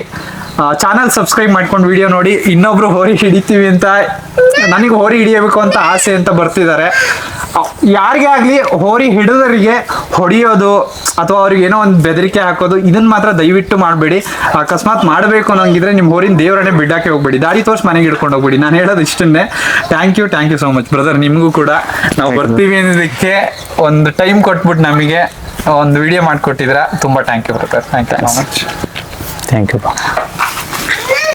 ಚಾನಲ್ ಸಬ್ಸ್ಕ್ರೈಬ್ ಮಾಡ್ಕೊಂಡು ವಿಡಿಯೋ ನೋಡಿ ಇನ್ನೊಬ್ರು ಹೋರಿ ಹಿಡಿತೀವಿ ಅಂತ ನನಗೆ ಹೋರಿ ಹಿಡಿಯಬೇಕು ಅಂತ ಆಸೆ ಅಂತ ಬರ್ತಿದ್ದಾರೆ. ಯಾರಿಗೆ ಆಗಲಿ ಹೋರಿ ಹಿಡಿದವರಿಗೆ ಹೊಡೆಯೋದು ಅಥವಾ ಅವ್ರಿಗೆ ಏನೋ ಒಂದು ಬೆದರಿಕೆ ಹಾಕೋದು ಇದನ್ನ ಮಾತ್ರ ದಯವಿಟ್ಟು ಮಾಡಬೇಡಿ. ಅಕಸ್ಮಾತ್ ಮಾಡಬೇಕು ಅನ್ನೋಂಗಿದ್ರೆ ನಿಮ್ಮ ಹೋರಿನ ದೇವರನ್ನೇ ಬಿಡಕ್ಕೆ ಹೋಗ್ಬೇಡಿ. ದಾರಿ ತೋರ್ಸ್ ಮನೆಗೆ ಹಿಡ್ಕೊಂಡು ಹೋಗ್ಬೇಡಿ. ನಾನು ಹೇಳೋದು ಇಷ್ಟನ್ನೇ. Thank you thank you so much brother ನಿಮಗೂ ಕೂಡ ನಾವು ಬರ್ತೀವಿ ಅನ್ನೋದಕ್ಕೆ ಒಂದು ಟೈಮ್ ಕೊಟ್ಬಿಟ್ಟು ನಮಗೆ ಒಂದು ವಿಡಿಯೋ ಮಾಡಿಕೊಟ್ಟಿದ್ರ ತುಂಬ thank you brother thank you so much thank you